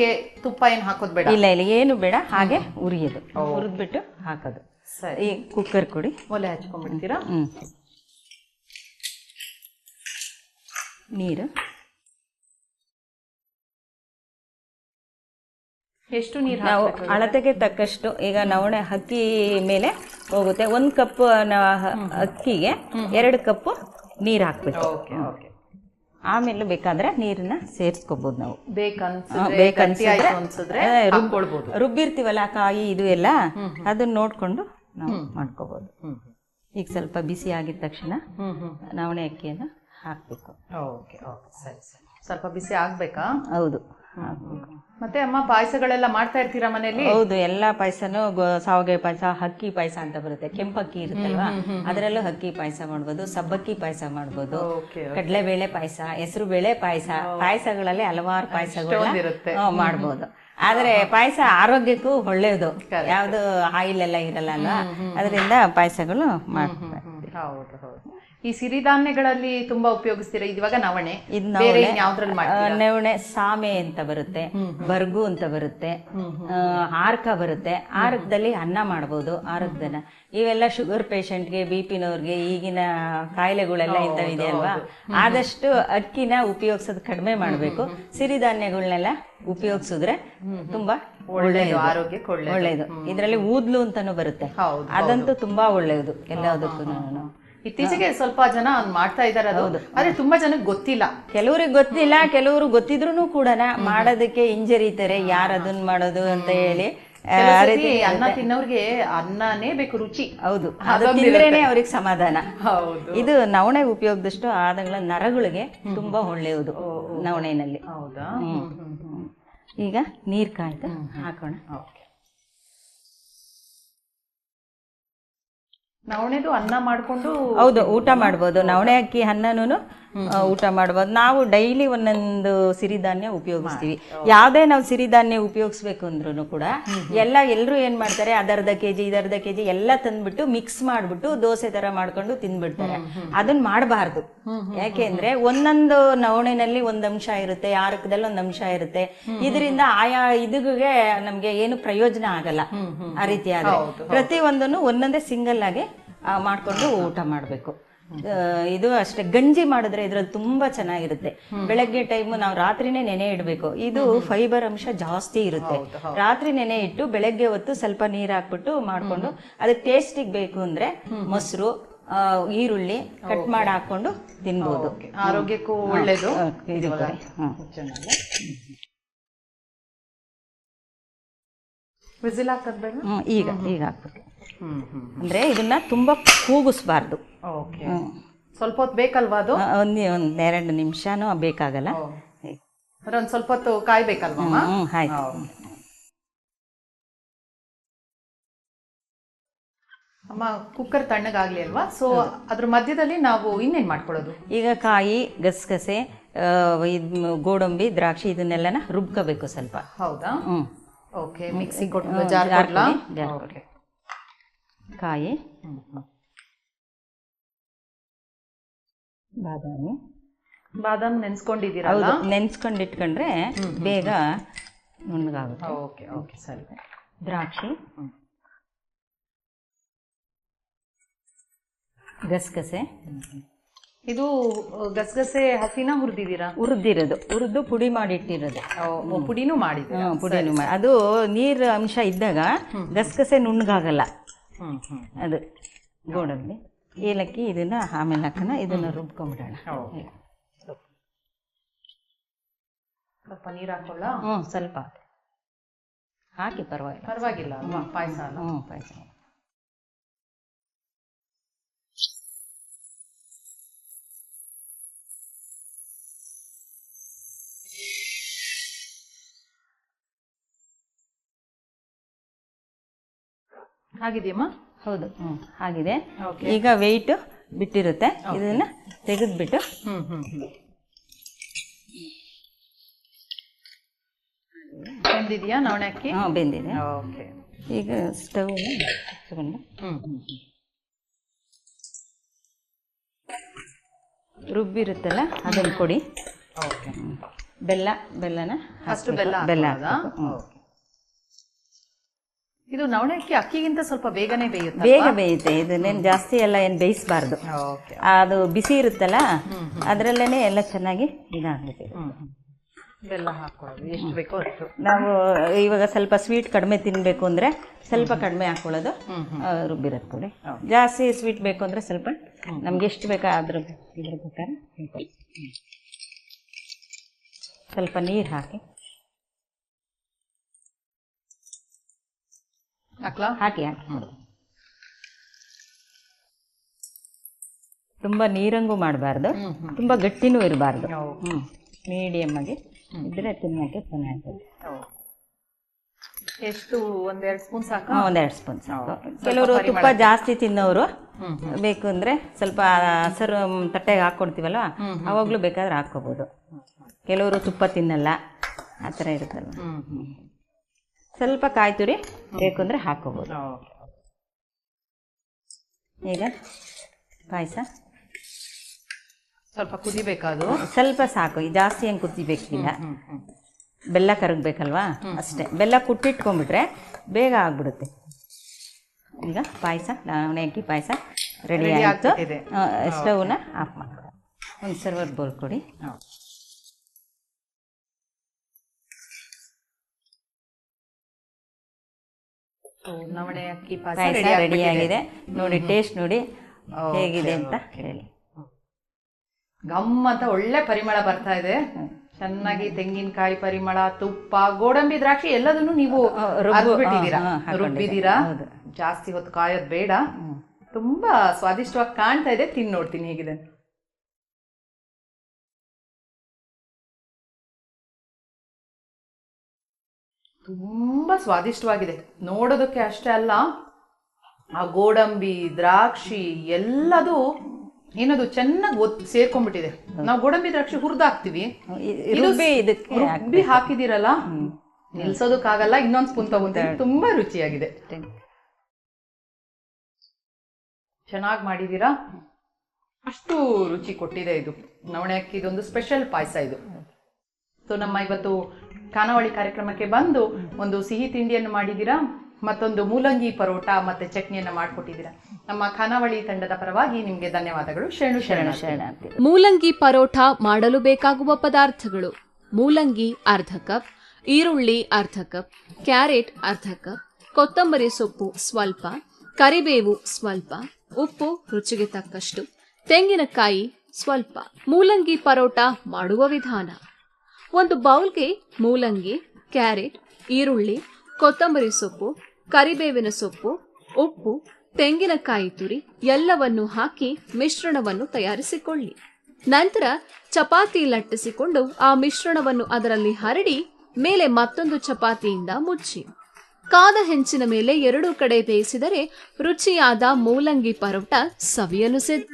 ತುಪ್ಪ ಏನು ಹಾಕೋದು ಬೇಡ? ಇಲ್ಲ ಇಲ್ಲ ಏನು ಬೇಡ. ಹಾಗೆ ಉರಿಯೋದು ಹುರಿದ್ಬಿಟ್ಟು ಹಾಕೋದು. ಸರಿ. ಈ ಕುಕ್ಕರ್ ಕೊಡಿ. ಒಲೆ ಹಚ್ಕೊಂಡ್ಬಿಡ್ತೀರಾ? ಹ್ಮ್. ನೀರು. ಎಷ್ಟು ನೀರು ನಾವು ಅಳತೆಗೆ ತಕ್ಕಷ್ಟು ಈಗ ನವಣೆ ಅಕ್ಕಿ ಮೇಲೆ ಹೋಗುತ್ತೆ. ಒಂದು ಕಪ್ ಅಕ್ಕಿಗೆ ಎರಡು ಕಪ್ ನೀರು ಹಾಕ್ಬೇಕು. ಆಮೇಲೆ ಬೇಕಾದ್ರೆ ನೀರನ್ನ ಸೇರಿಸ್ಕೋಬಹುದು ನಾವು. ಬೇಕನ್ಸಿದ್ರೆ ರುಬ್ಬಿರ್ತೀವಲ್ಲ ಕಾಯಿ ಇದು ಎಲ್ಲ ಅದನ್ನ ನೋಡ್ಕೊಂಡು ನಾವು ಮಾಡ್ಕೋಬಹುದು ಈಗ ಸ್ವಲ್ಪ ಬಿಸಿ ಆಗಿದ ತಕ್ಷಣ ನವಣೆ ಅಕ್ಕಿಯನ್ನು ಹಾಕ್ಬೇಕು. Okay okay. ಸರಿ ಸರಿ. ಸ್ವಲ್ಪ ಬಿಸಿ ಆಗ್ಬೇಕಾ? ಹೌದು. ಹಾಕ್ಬೇಕು ಮತ್ತೆ ಅಮ್ಮ ಪಾಯಸಗಳೆಲ್ಲ ಮಾಡ್ತಾ ಇರ್ತೀರಾ ಮನೆಯಲ್ಲಿ? ಹೌದು ಎಲ್ಲಾ ಪಾಯಸನು ಸಾವಗೆ ಪಾಯಸ ಹಕ್ಕಿ ಪಾಯಸ ಅಂತ ಬರುತ್ತೆ. ಕೆಂಪಕ್ಕಿ ಇರುತ್ತಲ್ವಾ? ಅದರಲ್ಲೂ ಹಕ್ಕಿ ಪಾಯಸ ಮಾಡ್ಬೋದು ಸಬ್ಬಕ್ಕಿ ಪಾಯಸ ಮಾಡ್ಬೋದು ಕಡಲೆ ಬೇಳೆ ಪಾಯಸ ಹೆಸರು ಬೇಳೆ ಪಾಯಸ ಪಾಯಸಗಳಲ್ಲಿ ಹಲವಾರು ಪಾಯಸಗಳು ಮಾಡ್ಬೋದು. ಆದ್ರೆ ಪಾಯಸ ಆರೋಗ್ಯಕ್ಕೂ ಒಳ್ಳೇದು. ಯಾವ್ದು ಆಯಿಲ್ ಎಲ್ಲ ಇರಲ್ಲ ಅಲ್ವಾ? ಅದರಿಂದ ಪಾಯಸಗಳು ಮಾಡ್ತಾರೆ ಹೌದು ಹೌದು. ಈ ಸಿರಿಧಾನ್ಯಗಳಲ್ಲಿ ತುಂಬಾ ಉಪಯೋಗಿಸ್ತೀರಾ? ಇವಾಗ ನವಣೆ. ಇದ್ ನವಣೆ, ಸಾಮೆ ಅಂತ ಬರುತ್ತೆ. ಬರ್ಗು ಅಂತ ಬರುತ್ತೆ. ಆರ್ಕ ಬರುತ್ತೆ. ಆರ್ಕದಲ್ಲಿ ಅನ್ನ ಮಾಡಬಹುದು ಆರ್ಕದನ್ನ. ಇವೆಲ್ಲ ಶುಗರ್ ಪೇಷಂಟ್ಗೆ ಬಿ ಪಿನವ್ರಿಗೆ ಈಗಿನ ಕಾಯಿಲೆಗಳೆಲ್ಲ ಇಂಥವಿದೆ ಅಲ್ವಾ? ಆದಷ್ಟು ಅಕ್ಕಿನ ಉಪಯೋಗಿಸೋದು ಕಡಿಮೆ ಮಾಡಬೇಕು. ಸಿರಿಧಾನ್ಯಗಳನ್ನೆಲ್ಲ ಉಪಯೋಗಿಸಿದ್ರೆ ತುಂಬಾ ಒಳ್ಳೆಯದು ಆರೋಗ್ಯಕ್ಕೆ ಒಳ್ಳೆ ಒಳ್ಳೆಯದು. ಇದರಲ್ಲಿ ಊದ್ಲು ಅಂತಾನು ಬರುತ್ತೆ. ಅದಂತೂ ತುಂಬಾ ಒಳ್ಳೆಯದು ಎಲ್ಲದಕ್ಕೂ ಇತ್ತೀಚೆಗೆ ಸ್ವಲ್ಪ ಜನ ಮಾಡ್ತಾ ಇದಾರೆ ಅದು. ಆದ್ರೆ ತುಂಬಾ ಜನಕ್ಕೆ ಗೊತ್ತಿಲ್ಲ. ಕೆಲವ್ರಿಗೆ ಗೊತ್ತಿಲ್ಲ ಕೆಲವರು ಗೊತ್ತಿದ್ರು ಕೂಡ ಮಾಡೋದಕ್ಕೆ ಹಿಂಜರಿತಾರೆ ಯಾರು ಅದನ್ನ ಮಾಡೋದು ಅಂತ ಹೇಳಿ. ಅನ್ನ ತಿನ್ನೋರ್ಗೆ ಅನ್ನನೇ ಬೇಕು ರುಚಿ. ಹೌದು. ಅದು ತಿಂದ್ರೇನೆ ಅವ್ರಿಗೆ ಸಮಾಧಾನ. ಹೌದು. ಇದು ನವಣೆ ಉಪಯೋಗದಷ್ಟು ಆದಗಳ ನರಗಳಿಗೆ ತುಂಬಾ ಒಳ್ಳೆಯದು ನವಣೆನಲ್ಲಿ. ಹೌದಾ? ಈಗ ನೀರ್ ಕಾಯ್ತಾ ಹಾಕೋಣ. ನವಣೆದು ಅನ್ನ ಮಾಡ್ಕೊಂಡು ಹೌದು ಊಟ ಮಾಡ್ಬೋದು. ನವಣೆ ಅಕ್ಕಿ ಅನ್ನನೂ ಊಟ ಮಾಡ್ಬೋದು ನಾವು ಡೈಲಿ ಒಂದೊಂದು ಸಿರಿಧಾನ್ಯ ಉಪಯೋಗಿಸ್ತೀವಿ. ಯಾವುದೇ ನಾವು ಸಿರಿಧಾನ್ಯ ಉಪಯೋಗಿಸ್ಬೇಕು ಅಂದ್ರೂ ಕೂಡ ಎಲ್ಲ ಎಲ್ಲರೂ ಏನ್ ಮಾಡ್ತಾರೆ ಅದರ್ಧ ಕೆ ಜಿ ಇದರ್ಧ ಕೆ ಜಿ ಎಲ್ಲ ತಂದ್ಬಿಟ್ಟು ಮಿಕ್ಸ್ ಮಾಡ್ಬಿಟ್ಟು ದೋಸೆ ತರ ಮಾಡ್ಕೊಂಡು ತಿಂದ್ಬಿಡ್ತಾರೆ. ಅದನ್ನ ಮಾಡಬಾರ್ದು. ಯಾಕೆಂದ್ರೆ ಒಂದೊಂದು ನವಣೆನಲ್ಲಿ ಒಂದ್ ಅಂಶ ಇರುತ್ತೆ ಆರಕದಲ್ಲಿ ಒಂದ್ ಅಂಶ ಇರುತ್ತೆ. ಇದರಿಂದ ಆಯಾ ಇದುಗೆ ನಮ್ಗೆ ಏನು ಪ್ರಯೋಜನ ಆಗಲ್ಲ. ಆ ರೀತಿ ಆದರೆ ಪ್ರತಿ ಒಂದನ್ನು ಒಂದೊಂದೇ ಸಿಂಗಲ್ ಆಗಿ ಮಾಡ್ಕೊಂಡು ಊಟ ಮಾಡಬೇಕು. ಇದು ಅಷ್ಟೇ. ಗಂಜಿ ಮಾಡಿದ್ರೆ ಇದ್ರಲ್ಲಿ ತುಂಬಾ ಚೆನ್ನಾಗಿರುತ್ತೆ. ಬೆಳಗ್ಗೆ ಟೈಮ್ ನಾವು ರಾತ್ರಿನೇ ನೆನೆ ಇಡಬೇಕು. ಇದು ಫೈಬರ್ ಅಂಶ ಜಾಸ್ತಿ ಇರುತ್ತೆ. ರಾತ್ರಿ ನೆನೆ ಇಟ್ಟು ಬೆಳಗ್ಗೆ ಹೊತ್ತು ಸ್ವಲ್ಪ ನೀರ್ ಹಾಕ್ಬಿಟ್ಟು ಮಾಡ್ಕೊಂಡು ಅದಕ್ಕೆ ಟೇಸ್ಟಿಗೆ ಬೇಕು ಅಂದ್ರೆ ಮೊಸರು ಈರುಳ್ಳಿ ಕಟ್ ಮಾಡಿ ಹಾಕೊಂಡು ತಿನ್ಬೋದು. ಆರೋಗ್ಯಕ್ಕೂ ಒಳ್ಳೇದು. ಇದು. ವಿಸಿಲ್ ಹಾಕದ್ ಈಗ ಈಗ ಹಾಕ್ಬೇಕು. ಅಂದ್ರೆ ಇದನ್ನ ತುಂಬಾ ಕೂಗಿಸ್ಬಾರ್ದು. ಓಕೆ. ಸ್ವಲ್ಪ ಹೊತ್ತು ಬೇಕಲ್ವಾ ಅದು? ಒಂದೆರಡು ಒಂದ್ ಒಂದ್ ಎರಡು ನಿಮಿಷನೂ ಬೇಕಾಗಲ್ಲ. ಅಂದ್ರೆ ಒಂದ್ ಸ್ವಲ್ಪ ಹೊತ್ತು ಕಾಯ್ಬೇಕಲ್ವಾ ಆಯ್ತು. ಅಮ್ಮ ಕುಕ್ಕರ್ ತಣ್ಣಗಾಗ್ಲಿ ಅಲ್ವಾ? ಸೊ ಅದ್ರ ಮಧ್ಯದಲ್ಲಿ ನಾವು ಇನ್ನೇನ್ ಮಾಡ್ಕೊಳ್ಳೋದು? ಈಗ ಕಾಯಿ ಗಸಗಸೆ ಗೋಡಂಬಿ ದ್ರಾಕ್ಷಿ ಇದನ್ನೆಲ್ಲನ ರುಬ್ಕೋಬೇಕು ಸ್ವಲ್ಪ. ಹೌದಾ? ಓಕೆ ಮಿಕ್ಸಿ ಕೊಟ್ಟು ಜಾರ್ ಜಾರ್ ಕೊಡ್ಲಾ ಕೊಡಿ, ಜಾರ್ ಕೊಡಿ. ಕಾಯಿ? ಬಾದಾಮಿ. ಬಾದಾಮಿ ನೆನ್ಸ್ಕೊಂಡಿದ್ದೀರಾ ಹೌದು ನೆನ್ಸ್ಕೊಂಡು ಇಟ್ಕೊಂಡ್ರೆ ಬೇಗ ನುಣ್ಣಗಾಗುತ್ತೆ. ಓಕೆ ಓಕೆ ಸರಿ. ದ್ರಾಕ್ಷಿ. ಗಸಗಸೆ. ಇದು ಗಸಗಸೆ ಹಸಿನ ಹುರಿದಿದ್ದೀರಾ? ಹುರಿದಿರೋದು. ಹುರಿದು ಪುಡಿ ಮಾಡಿಟ್ಟಿರೋದು. ಪುಡಿನೂ ಮಾಡಿದ್ದೀರಾ? ಪುಡಿನೂ ಮಾಡಿ. ಅದು ನೀರು ಅಂಶ ಇದ್ದಾಗ ಗಸಗಸೆ ನುಣ್ಣಗಾಗಲ್ಲ. ಅದು ಗೋಡಂಬಿ ಏಲಕ್ಕಿ ಇದನ್ನ ಆಮೇಲೆ ಹಾಕೋಣ ಇದನ್ನ ರುಬ್ಕೊಂಡ್ಬಿಡೋಣ ಸ್ವಲ್ಪ ನೀರು ಹಾಕೊಳ್ಳ? ಹ್ಞೂ ಸ್ವಲ್ಪ. ಹಾಕಿ ಪರವಾಗಿಲ್ಲ. ಪರವಾಗಿಲ್ಲ ಅಲ್ವಾ? ಪಾಯಸ ಅಲ್ಲ? ಹ್ಞೂ ಪಾಯಸ. ಆಗಿದೆಯಮ್ಮ ಹೌದು. ಹ್ಞೂ ಆಗಿದೆ ಈಗ ವೆಯ್ಟ್ ಬಿಟ್ಟಿರುತ್ತೆ. ಇದನ್ನ ತೆಗೆದ್ಬಿಟ್ಟು. ಹ್ಮ್ ಹ್ಮ್ ಹ್ಞೂ ಬೆಂದಿದ್ಯಾ ನವಣೆ ಅಕ್ಕಿ ಹಾಂ ಬೆಂದಿದೆ. ಓಕೆ ಈಗ ಸ್ಟವ್ ಹ್ಞೂ ಹ್ಮ್ ರುಬ್ಬಿರುತ್ತಲ್ಲ ಅದನ್ನ ಕೊಡಿ. ಓಕೆ ಬೆಲ್ಲ ಬೆಲ್ಲನ ಫಸ್ಟ್ ಬೆಲ್ಲ ಬೆಲ್ಲ ಹಾಕೋದಾ? ಇದು ನವಣಕ್ಕಿ ಅಕ್ಕಿ ಅಕ್ಕಿಗಿಂತ ಸ್ವಲ್ಪ ಬೇಗನೆ ಬೇಯುತ್ತೆ ಬೇಗ ಬೇಯುತ್ತೆ. ಇದನ್ನೇನು ಜಾಸ್ತಿ ಎಲ್ಲ ಏನು ಬೇಯಿಸಬಾರ್ದು. ಓಕೆ ಅದು ಬಿಸಿ ಇರುತ್ತಲ್ಲ ಅದರಲ್ಲೇ ಎಲ್ಲ ಚೆನ್ನಾಗಿ ಇದಾಗುತ್ತೆ ಬೆಲ್ಲ ಹಾಕೊಳ್ಳೋದು ಎಷ್ಟು ಬೇಕೋ ಅಷ್ಟು. ನಾವು ಇವಾಗ ಸ್ವಲ್ಪ ಸ್ವೀಟ್ ಕಡಿಮೆ ತಿನ್ನಬೇಕು ಅಂದರೆ ಸ್ವಲ್ಪ ಕಡಿಮೆ ಹಾಕೊಳ್ಳೋದು ರುಬ್ಬಿರೋದು ಕೊಡಿ. ಜಾಸ್ತಿ ಸ್ವೀಟ್ ಬೇಕು ಅಂದರೆ ಸ್ವಲ್ಪ ನಮ್ಗೆ ಎಷ್ಟು ಬೇಕಾ ಅದ್ರ ಇದ್ರ ಪ್ರಕಾರ. ಸ್ವಲ್ಪ ನೀರು ಹಾಕಿ. ಹಾಕ್ಲಾ? ಹಾಕಿ ಹಾಕಿ ತುಂಬ ನೀರಂಗೂ ಮಾಡಬಾರ್ದು. ತುಂಬ ಗಟ್ಟಿನೂ ಇರಬಾರ್ದು. ಮೀಡಿಯಮ್ ಆಗಿ ಇದ್ರೆ ತಿನ್ನೋಕ್ಕೆ ಚೆನ್ನಾಗಿರುತ್ತೆ. ಎಷ್ಟು ಒಂದೆರಡು ಸ್ಪೂನ್ ಸಾಕು? ಒಂದೆರಡು ಸ್ಪೂನ್ ಸಾಕು. ಕೆಲವರು ತುಪ್ಪ ಜಾಸ್ತಿ ತಿನ್ನೋರು ಬೇಕು ಅಂದ್ರೆ ಸ್ವಲ್ಪ ಹಸರು ತಟ್ಟೆಗೆ ಹಾಕೊಡ್ತೀವಲ್ವ ಅವಾಗಲೂ ಬೇಕಾದ್ರೆ ಹಾಕ್ಕೋಬೋದು. ಕೆಲವರು ತುಪ್ಪ ತಿನ್ನಲ್ಲ. ಆ ಥರ ಇರುತ್ತಲ್ಲ ಸ್ವಲ್ಪ ಕಾಯಿ ತುರಿ ಬೇಕು ಅಂದರೆ ಹಾಕೋಬೋದು. ಈಗ ಪಾಯಸ. ಸ್ವಲ್ಪ ಕುದಿಬೇಕಾದು? ಸ್ವಲ್ಪ ಸಾಕು. ಜಾಸ್ತಿ ಏನು ಕುದಿಬೇಕಿಲ್ಲ. ಬೆಲ್ಲ ಕರಗಬೇಕಲ್ವಾ? ಅಷ್ಟೇ. ಬೆಲ್ಲ ಕುಟ್ಟಿಟ್ಕೊಂಡ್ಬಿಟ್ರೆ ಬೇಗ ಆಗ್ಬಿಡುತ್ತೆ. ಈಗ ಪಾಯಸ ನವಣೆ ಅಕ್ಕಿ ಪಾಯಸ ರೆಡಿ ಆಯಿತು. ಸ್ಟವ್ನ ಆಫ್ ಮಾಡಿ ಒಂದು ಸರ್ವರ್ ಬೋಲ್ ಕೊಡಿ ನವಣೆ ಅಕ್ಕಿ ಪಾಯಸ ರೆಡಿ ಆಗಿದೆ. ನೋಡಿ ಟೇಸ್ಟ್ ನೋಡಿ ಹೇಗಿದೆ ಅಂತ ಹೇಳಿ. ಗಮ್ ಅಂತ ಒಳ್ಳೆ ಪರಿಮಳ ಬರ್ತಾ ಇದೆ. ಚೆನ್ನಾಗಿ ತೆಂಗಿನಕಾಯಿ ಪರಿಮಳ ತುಪ್ಪ ಗೋಡಂಬಿ ದ್ರಾಕ್ಷಿ ಎಲ್ಲದನ್ನು ನೀವು ರುಬ್ಬಿದ್ದೀರಾ? ಜಾಸ್ತಿ ಹೊತ್ತು ಕಾಯೋದು ಬೇಡ. ತುಂಬಾ ಸ್ವಾದಿಷ್ಟವಾಗಿ ಕಾಣ್ತಾ ಇದೆ. ತಿನ್ ನೋಡ್ತೀನಿ ಹೇಗಿದೆ ತುಂಬಾ ಸ್ವಾದಿಷ್ಟವಾಗಿದೆ. ನೋಡೋದಕ್ಕೆ ಅಷ್ಟೇ ಅಲ್ಲ ಆ ಗೋಡಂಬಿ ದ್ರಾಕ್ಷಿ ಎಲ್ಲದು ಏನದು ಚೆನ್ನಾಗಿ ಒತ್ ಸೇರ್ಕೊಂಡ್ಬಿಟ್ಟಿದೆ. ನಾವು ಗೋಡಂಬಿ ದ್ರಾಕ್ಷಿ ಹುರಿದಾಕ್ತಿವಿ. ರುಬ್ಬಿ ಹಾಕಿದಿರಲ್ಲ? ನಿಲ್ಸೋದಕ್ಕಾಗಲ್ಲ ಇನ್ನೊಂದ್ ಸ್ಪೂನ್ ತಗೊಂತೀನಿ. ತುಂಬಾ ರುಚಿಯಾಗಿದೆ. ಚೆನ್ನಾಗಿ ಮಾಡಿದೀರಾ? ಅಷ್ಟು ರುಚಿ ಕೊಟ್ಟಿದೆ ಇದು. ನವಣೆ ಅಕ್ಕಿ ಇದೊಂದು ಸ್ಪೆಷಲ್ ಪಾಯಸ ಇದು. ಸೊ ನಮ್ಮ ಇವತ್ತು ಖಾನಾವಳಿ ಕಾರ್ಯಕ್ರಮಕ್ಕೆ ಬಂದು ಒಂದು ಸಿಹಿ ತಿಂಡಿಯನ್ನು ಮಾಡಿದ್ದೀರಾ? ಮತ್ತೊಂದು ಮೂಲಂಗಿ ಪರೋಟ ಮತ್ತೆ ಚಟ್ನಿಯನ್ನ ಮಾಡಿಕೊಟ್ಟಿದ್ದೀರಾ? ನಮ್ಮ ಖಾನಾವಳಿ ತಂಡದ ಪರವಾಗಿ ನಿಮಗೆ ಧನ್ಯವಾದಗಳು. ಶರಣು ಶರಣ ಶರಣಾರ್ಥಿ. ಮೂಲಂಗಿ ಪರೋಟ ಮಾಡಲು ಬೇಕಾಗುವ ಪದಾರ್ಥಗಳು. ಮೂಲಂಗಿ ಅರ್ಧ ಕಪ್, ಈರುಳ್ಳಿ ಅರ್ಧ ಕಪ್, ಕ್ಯಾರೆಟ್ ಅರ್ಧ ಕಪ್, ಕೊತ್ತಂಬರಿ ಸೊಪ್ಪು ಸ್ವಲ್ಪ, ಕರಿಬೇವು ಸ್ವಲ್ಪ, ಉಪ್ಪು ರುಚಿಗೆ ತಕ್ಕಷ್ಟು, ತೆಂಗಿನಕಾಯಿ ಸ್ವಲ್ಪ. ಮೂಲಂಗಿ ಪರೋಟ ಮಾಡುವ ವಿಧಾನ. ಒಂದು ಬೌಲ್ಗೆ ಮೂಲಂಗಿ, ಕ್ಯಾರೆಟ್, ಈರುಳ್ಳಿ, ಕೊತ್ತಂಬರಿ ಸೊಪ್ಪು, ಕರಿಬೇವಿನ ಸೊಪ್ಪು, ಉಪ್ಪು, ತೆಂಗಿನಕಾಯಿ ತುರಿ ಎಲ್ಲವನ್ನು ಹಾಕಿ ಮಿಶ್ರಣವನ್ನು ತಯಾರಿಸಿಕೊಳ್ಳಿ. ನಂತರ ಚಪಾತಿ ಲಟ್ಟಿಸಿಕೊಂಡು ಆ ಮಿಶ್ರಣವನ್ನು ಅದರಲ್ಲಿ ಹರಡಿ ಮೇಲೆ ಮತ್ತೊಂದು ಚಪಾತಿಯಿಂದ ಮುಚ್ಚಿ. ಕಾದ ಹೆಂಚಿನ ಮೇಲೆ ಎರಡೂ ಕಡೆ ಬೇಯಿಸಿದರೆ ರುಚಿಯಾದ ಮೂಲಂಗಿ ಪರೋಟ ಸವಿಯಲು ಸಿದ್ಧ.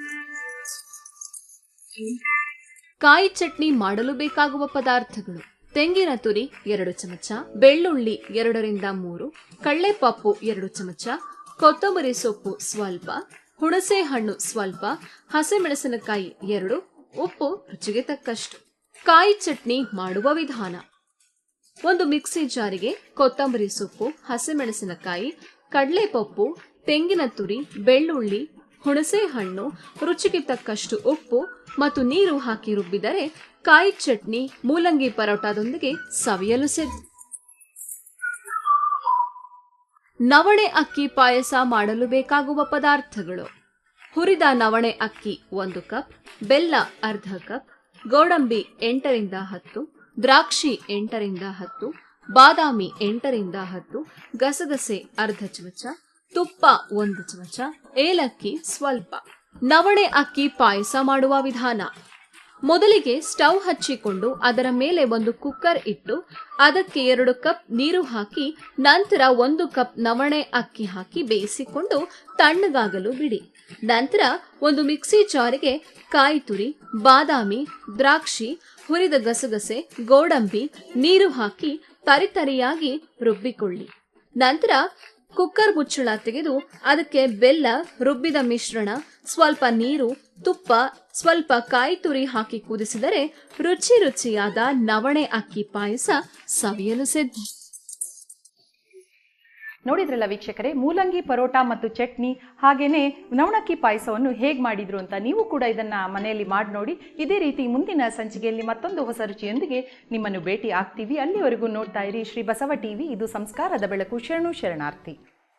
ಕಾಯಿ ಚಟ್ನಿ ಮಾಡಲು ಬೇಕಾಗುವ ಪದಾರ್ಥಗಳು. ತೆಂಗಿನ ತುರಿ ಎರಡು ಚಮಚ, ಬೆಳ್ಳುಳ್ಳಿ ಎರಡರಿಂದ ಮೂರು ಕಳ್ಳೆಪಪ್ಪು ಎರಡು ಚಮಚ, ಕೊತ್ತಂಬರಿ ಸೊಪ್ಪು ಸ್ವಲ್ಪ, ಹುಣಸೆ ಹಣ್ಣು ಸ್ವಲ್ಪ, ಹಸಿಮೆಣಸಿನಕಾಯಿ ಎರಡು, ಉಪ್ಪು ರುಚಿಗೆ ತಕ್ಕಷ್ಟು. ಕಾಯಿ ಚಟ್ನಿ ಮಾಡುವ ವಿಧಾನ. ಒಂದು ಮಿಕ್ಸಿ ಜಾರಿಗೆ ಕೊತ್ತಂಬರಿ ಸೊಪ್ಪು, ಹಸಿಮೆಣಸಿನಕಾಯಿ, ಕಡಲೆಪಪ್ಪು, ತೆಂಗಿನ ತುರಿ, ಬೆಳ್ಳುಳ್ಳಿ ಹುಣಸೆ ಹಣ್ಣು ರುಚಿಗೆ ತಕ್ಕಷ್ಟು ಉಪ್ಪು ಮತ್ತು ನೀರು ಹಾಕಿ ರುಬ್ಬಿದರೆ ಕಾಯಿ ಚಟ್ನಿ, ಮೂಲಂಗಿ ಪರೋಟಾದೊಂದಿಗೆ ಸವಿಯಲು ಸಿದ್ಧ. ನವಣೆ ಅಕ್ಕಿ ಪಾಯಸ ಮಾಡಲು ಬೇಕಾಗುವ ಪದಾರ್ಥಗಳು. ಹುರಿದ ನವಣೆ ಅಕ್ಕಿ ಒಂದು ಕಪ್, ಬೆಲ್ಲ ಅರ್ಧ ಕಪ್, ಗೋಡಂಬಿ ಎಂಟರಿಂದ ಹತ್ತು, ದ್ರಾಕ್ಷಿ ಎಂಟರಿಂದ ಹತ್ತು, ಬಾದಾಮಿ ಎಂಟರಿಂದ ಹತ್ತು, ಗಸಗಸೆ ಅರ್ಧ ಚಮಚ ತುಪ್ಪ ಒಂದು ಚಮಚ, ಏಲಕ್ಕಿ ಸ್ವಲ್ಪ. ನವಣೆ ಅಕ್ಕಿ ಪಾಯಸ ಮಾಡುವ ವಿಧಾನ. ಮೊದಲಿಗೆ ಸ್ಟವ್ ಹಚ್ಚಿಕೊಂಡು ಅದರ ಮೇಲೆ ಒಂದು ಕುಕ್ಕರ್ ಇಟ್ಟು ಅದಕ್ಕೆ ಎರಡು ಕಪ್ ನೀರು ಹಾಕಿ ನಂತರ ಒಂದು ಕಪ್ ನವಣೆ ಅಕ್ಕಿ ಹಾಕಿ ಬೇಯಿಸಿಕೊಂಡು ತಣ್ಣಗಾಗಲು ಬಿಡಿ. ನಂತರ ಒಂದು ಮಿಕ್ಸಿ ಜಾರಿಗೆ ಕಾಯಿ ತುರಿ ಬಾದಾಮಿ, ದ್ರಾಕ್ಷಿ, ಹುರಿದ ಗಸಗಸೆ, ಗೋಡಂಬಿ ನೀರು ಹಾಕಿ ತರಿತರಿಯಾಗಿ ರುಬ್ಬಿಕೊಳ್ಳಿ. ನಂತರ ಕುಕ್ಕರ್ ಮುಚ್ಚಳ ತೆಗೆದು ಅದಕ್ಕೆ ಬೆಲ್ಲ, ರುಬ್ಬಿದ ಮಿಶ್ರಣ, ಸ್ವಲ್ಪ ನೀರು, ತುಪ್ಪ, ಸ್ವಲ್ಪ ಕಾಯಿ ತುರಿ ಹಾಕಿ ಕುದಿಸಿದರೆ ರುಚಿ ರುಚಿಯಾದ ನವಣೆ ಅಕ್ಕಿ ಪಾಯಸ ಸವಿಯಲು ಸಿದ್ಧ. ನೋಡಿದ್ರಲ್ಲ ವೀಕ್ಷಕರೇ, ಮೂಲಂಗಿ ಪರೋಟ ಮತ್ತು ಚಟ್ನಿ, ಹಾಗೇನೆ ನವಣಕ್ಕಿ ಪಾಯಸವನ್ನು ಹೇಗೆ ಮಾಡಿದ್ರು ಅಂತ ನೀವು ಕೂಡ ಇದನ್ನ ಮನೆಯಲ್ಲಿ ಮಾಡಿ ನೋಡಿ. ಇದೇ ರೀತಿ ಮುಂದಿನ ಸಂಚಿಕೆಯಲ್ಲಿ ಮತ್ತೊಂದು ಹೊಸ ರುಚಿಯೊಂದಿಗೆ ನಿಮ್ಮನ್ನು ಭೇಟಿ ಆಗ್ತೀವಿ. ಅಲ್ಲಿವರೆಗೂ ನೋಡ್ತಾ ಇರಿ ಶ್ರೀ ಬಸವ ಟಿವಿ. ಇದು ಸಂಸ್ಕಾರದ ಬೆಳಕು. ಶರಣು ಶರಣಾರ್ಥಿ.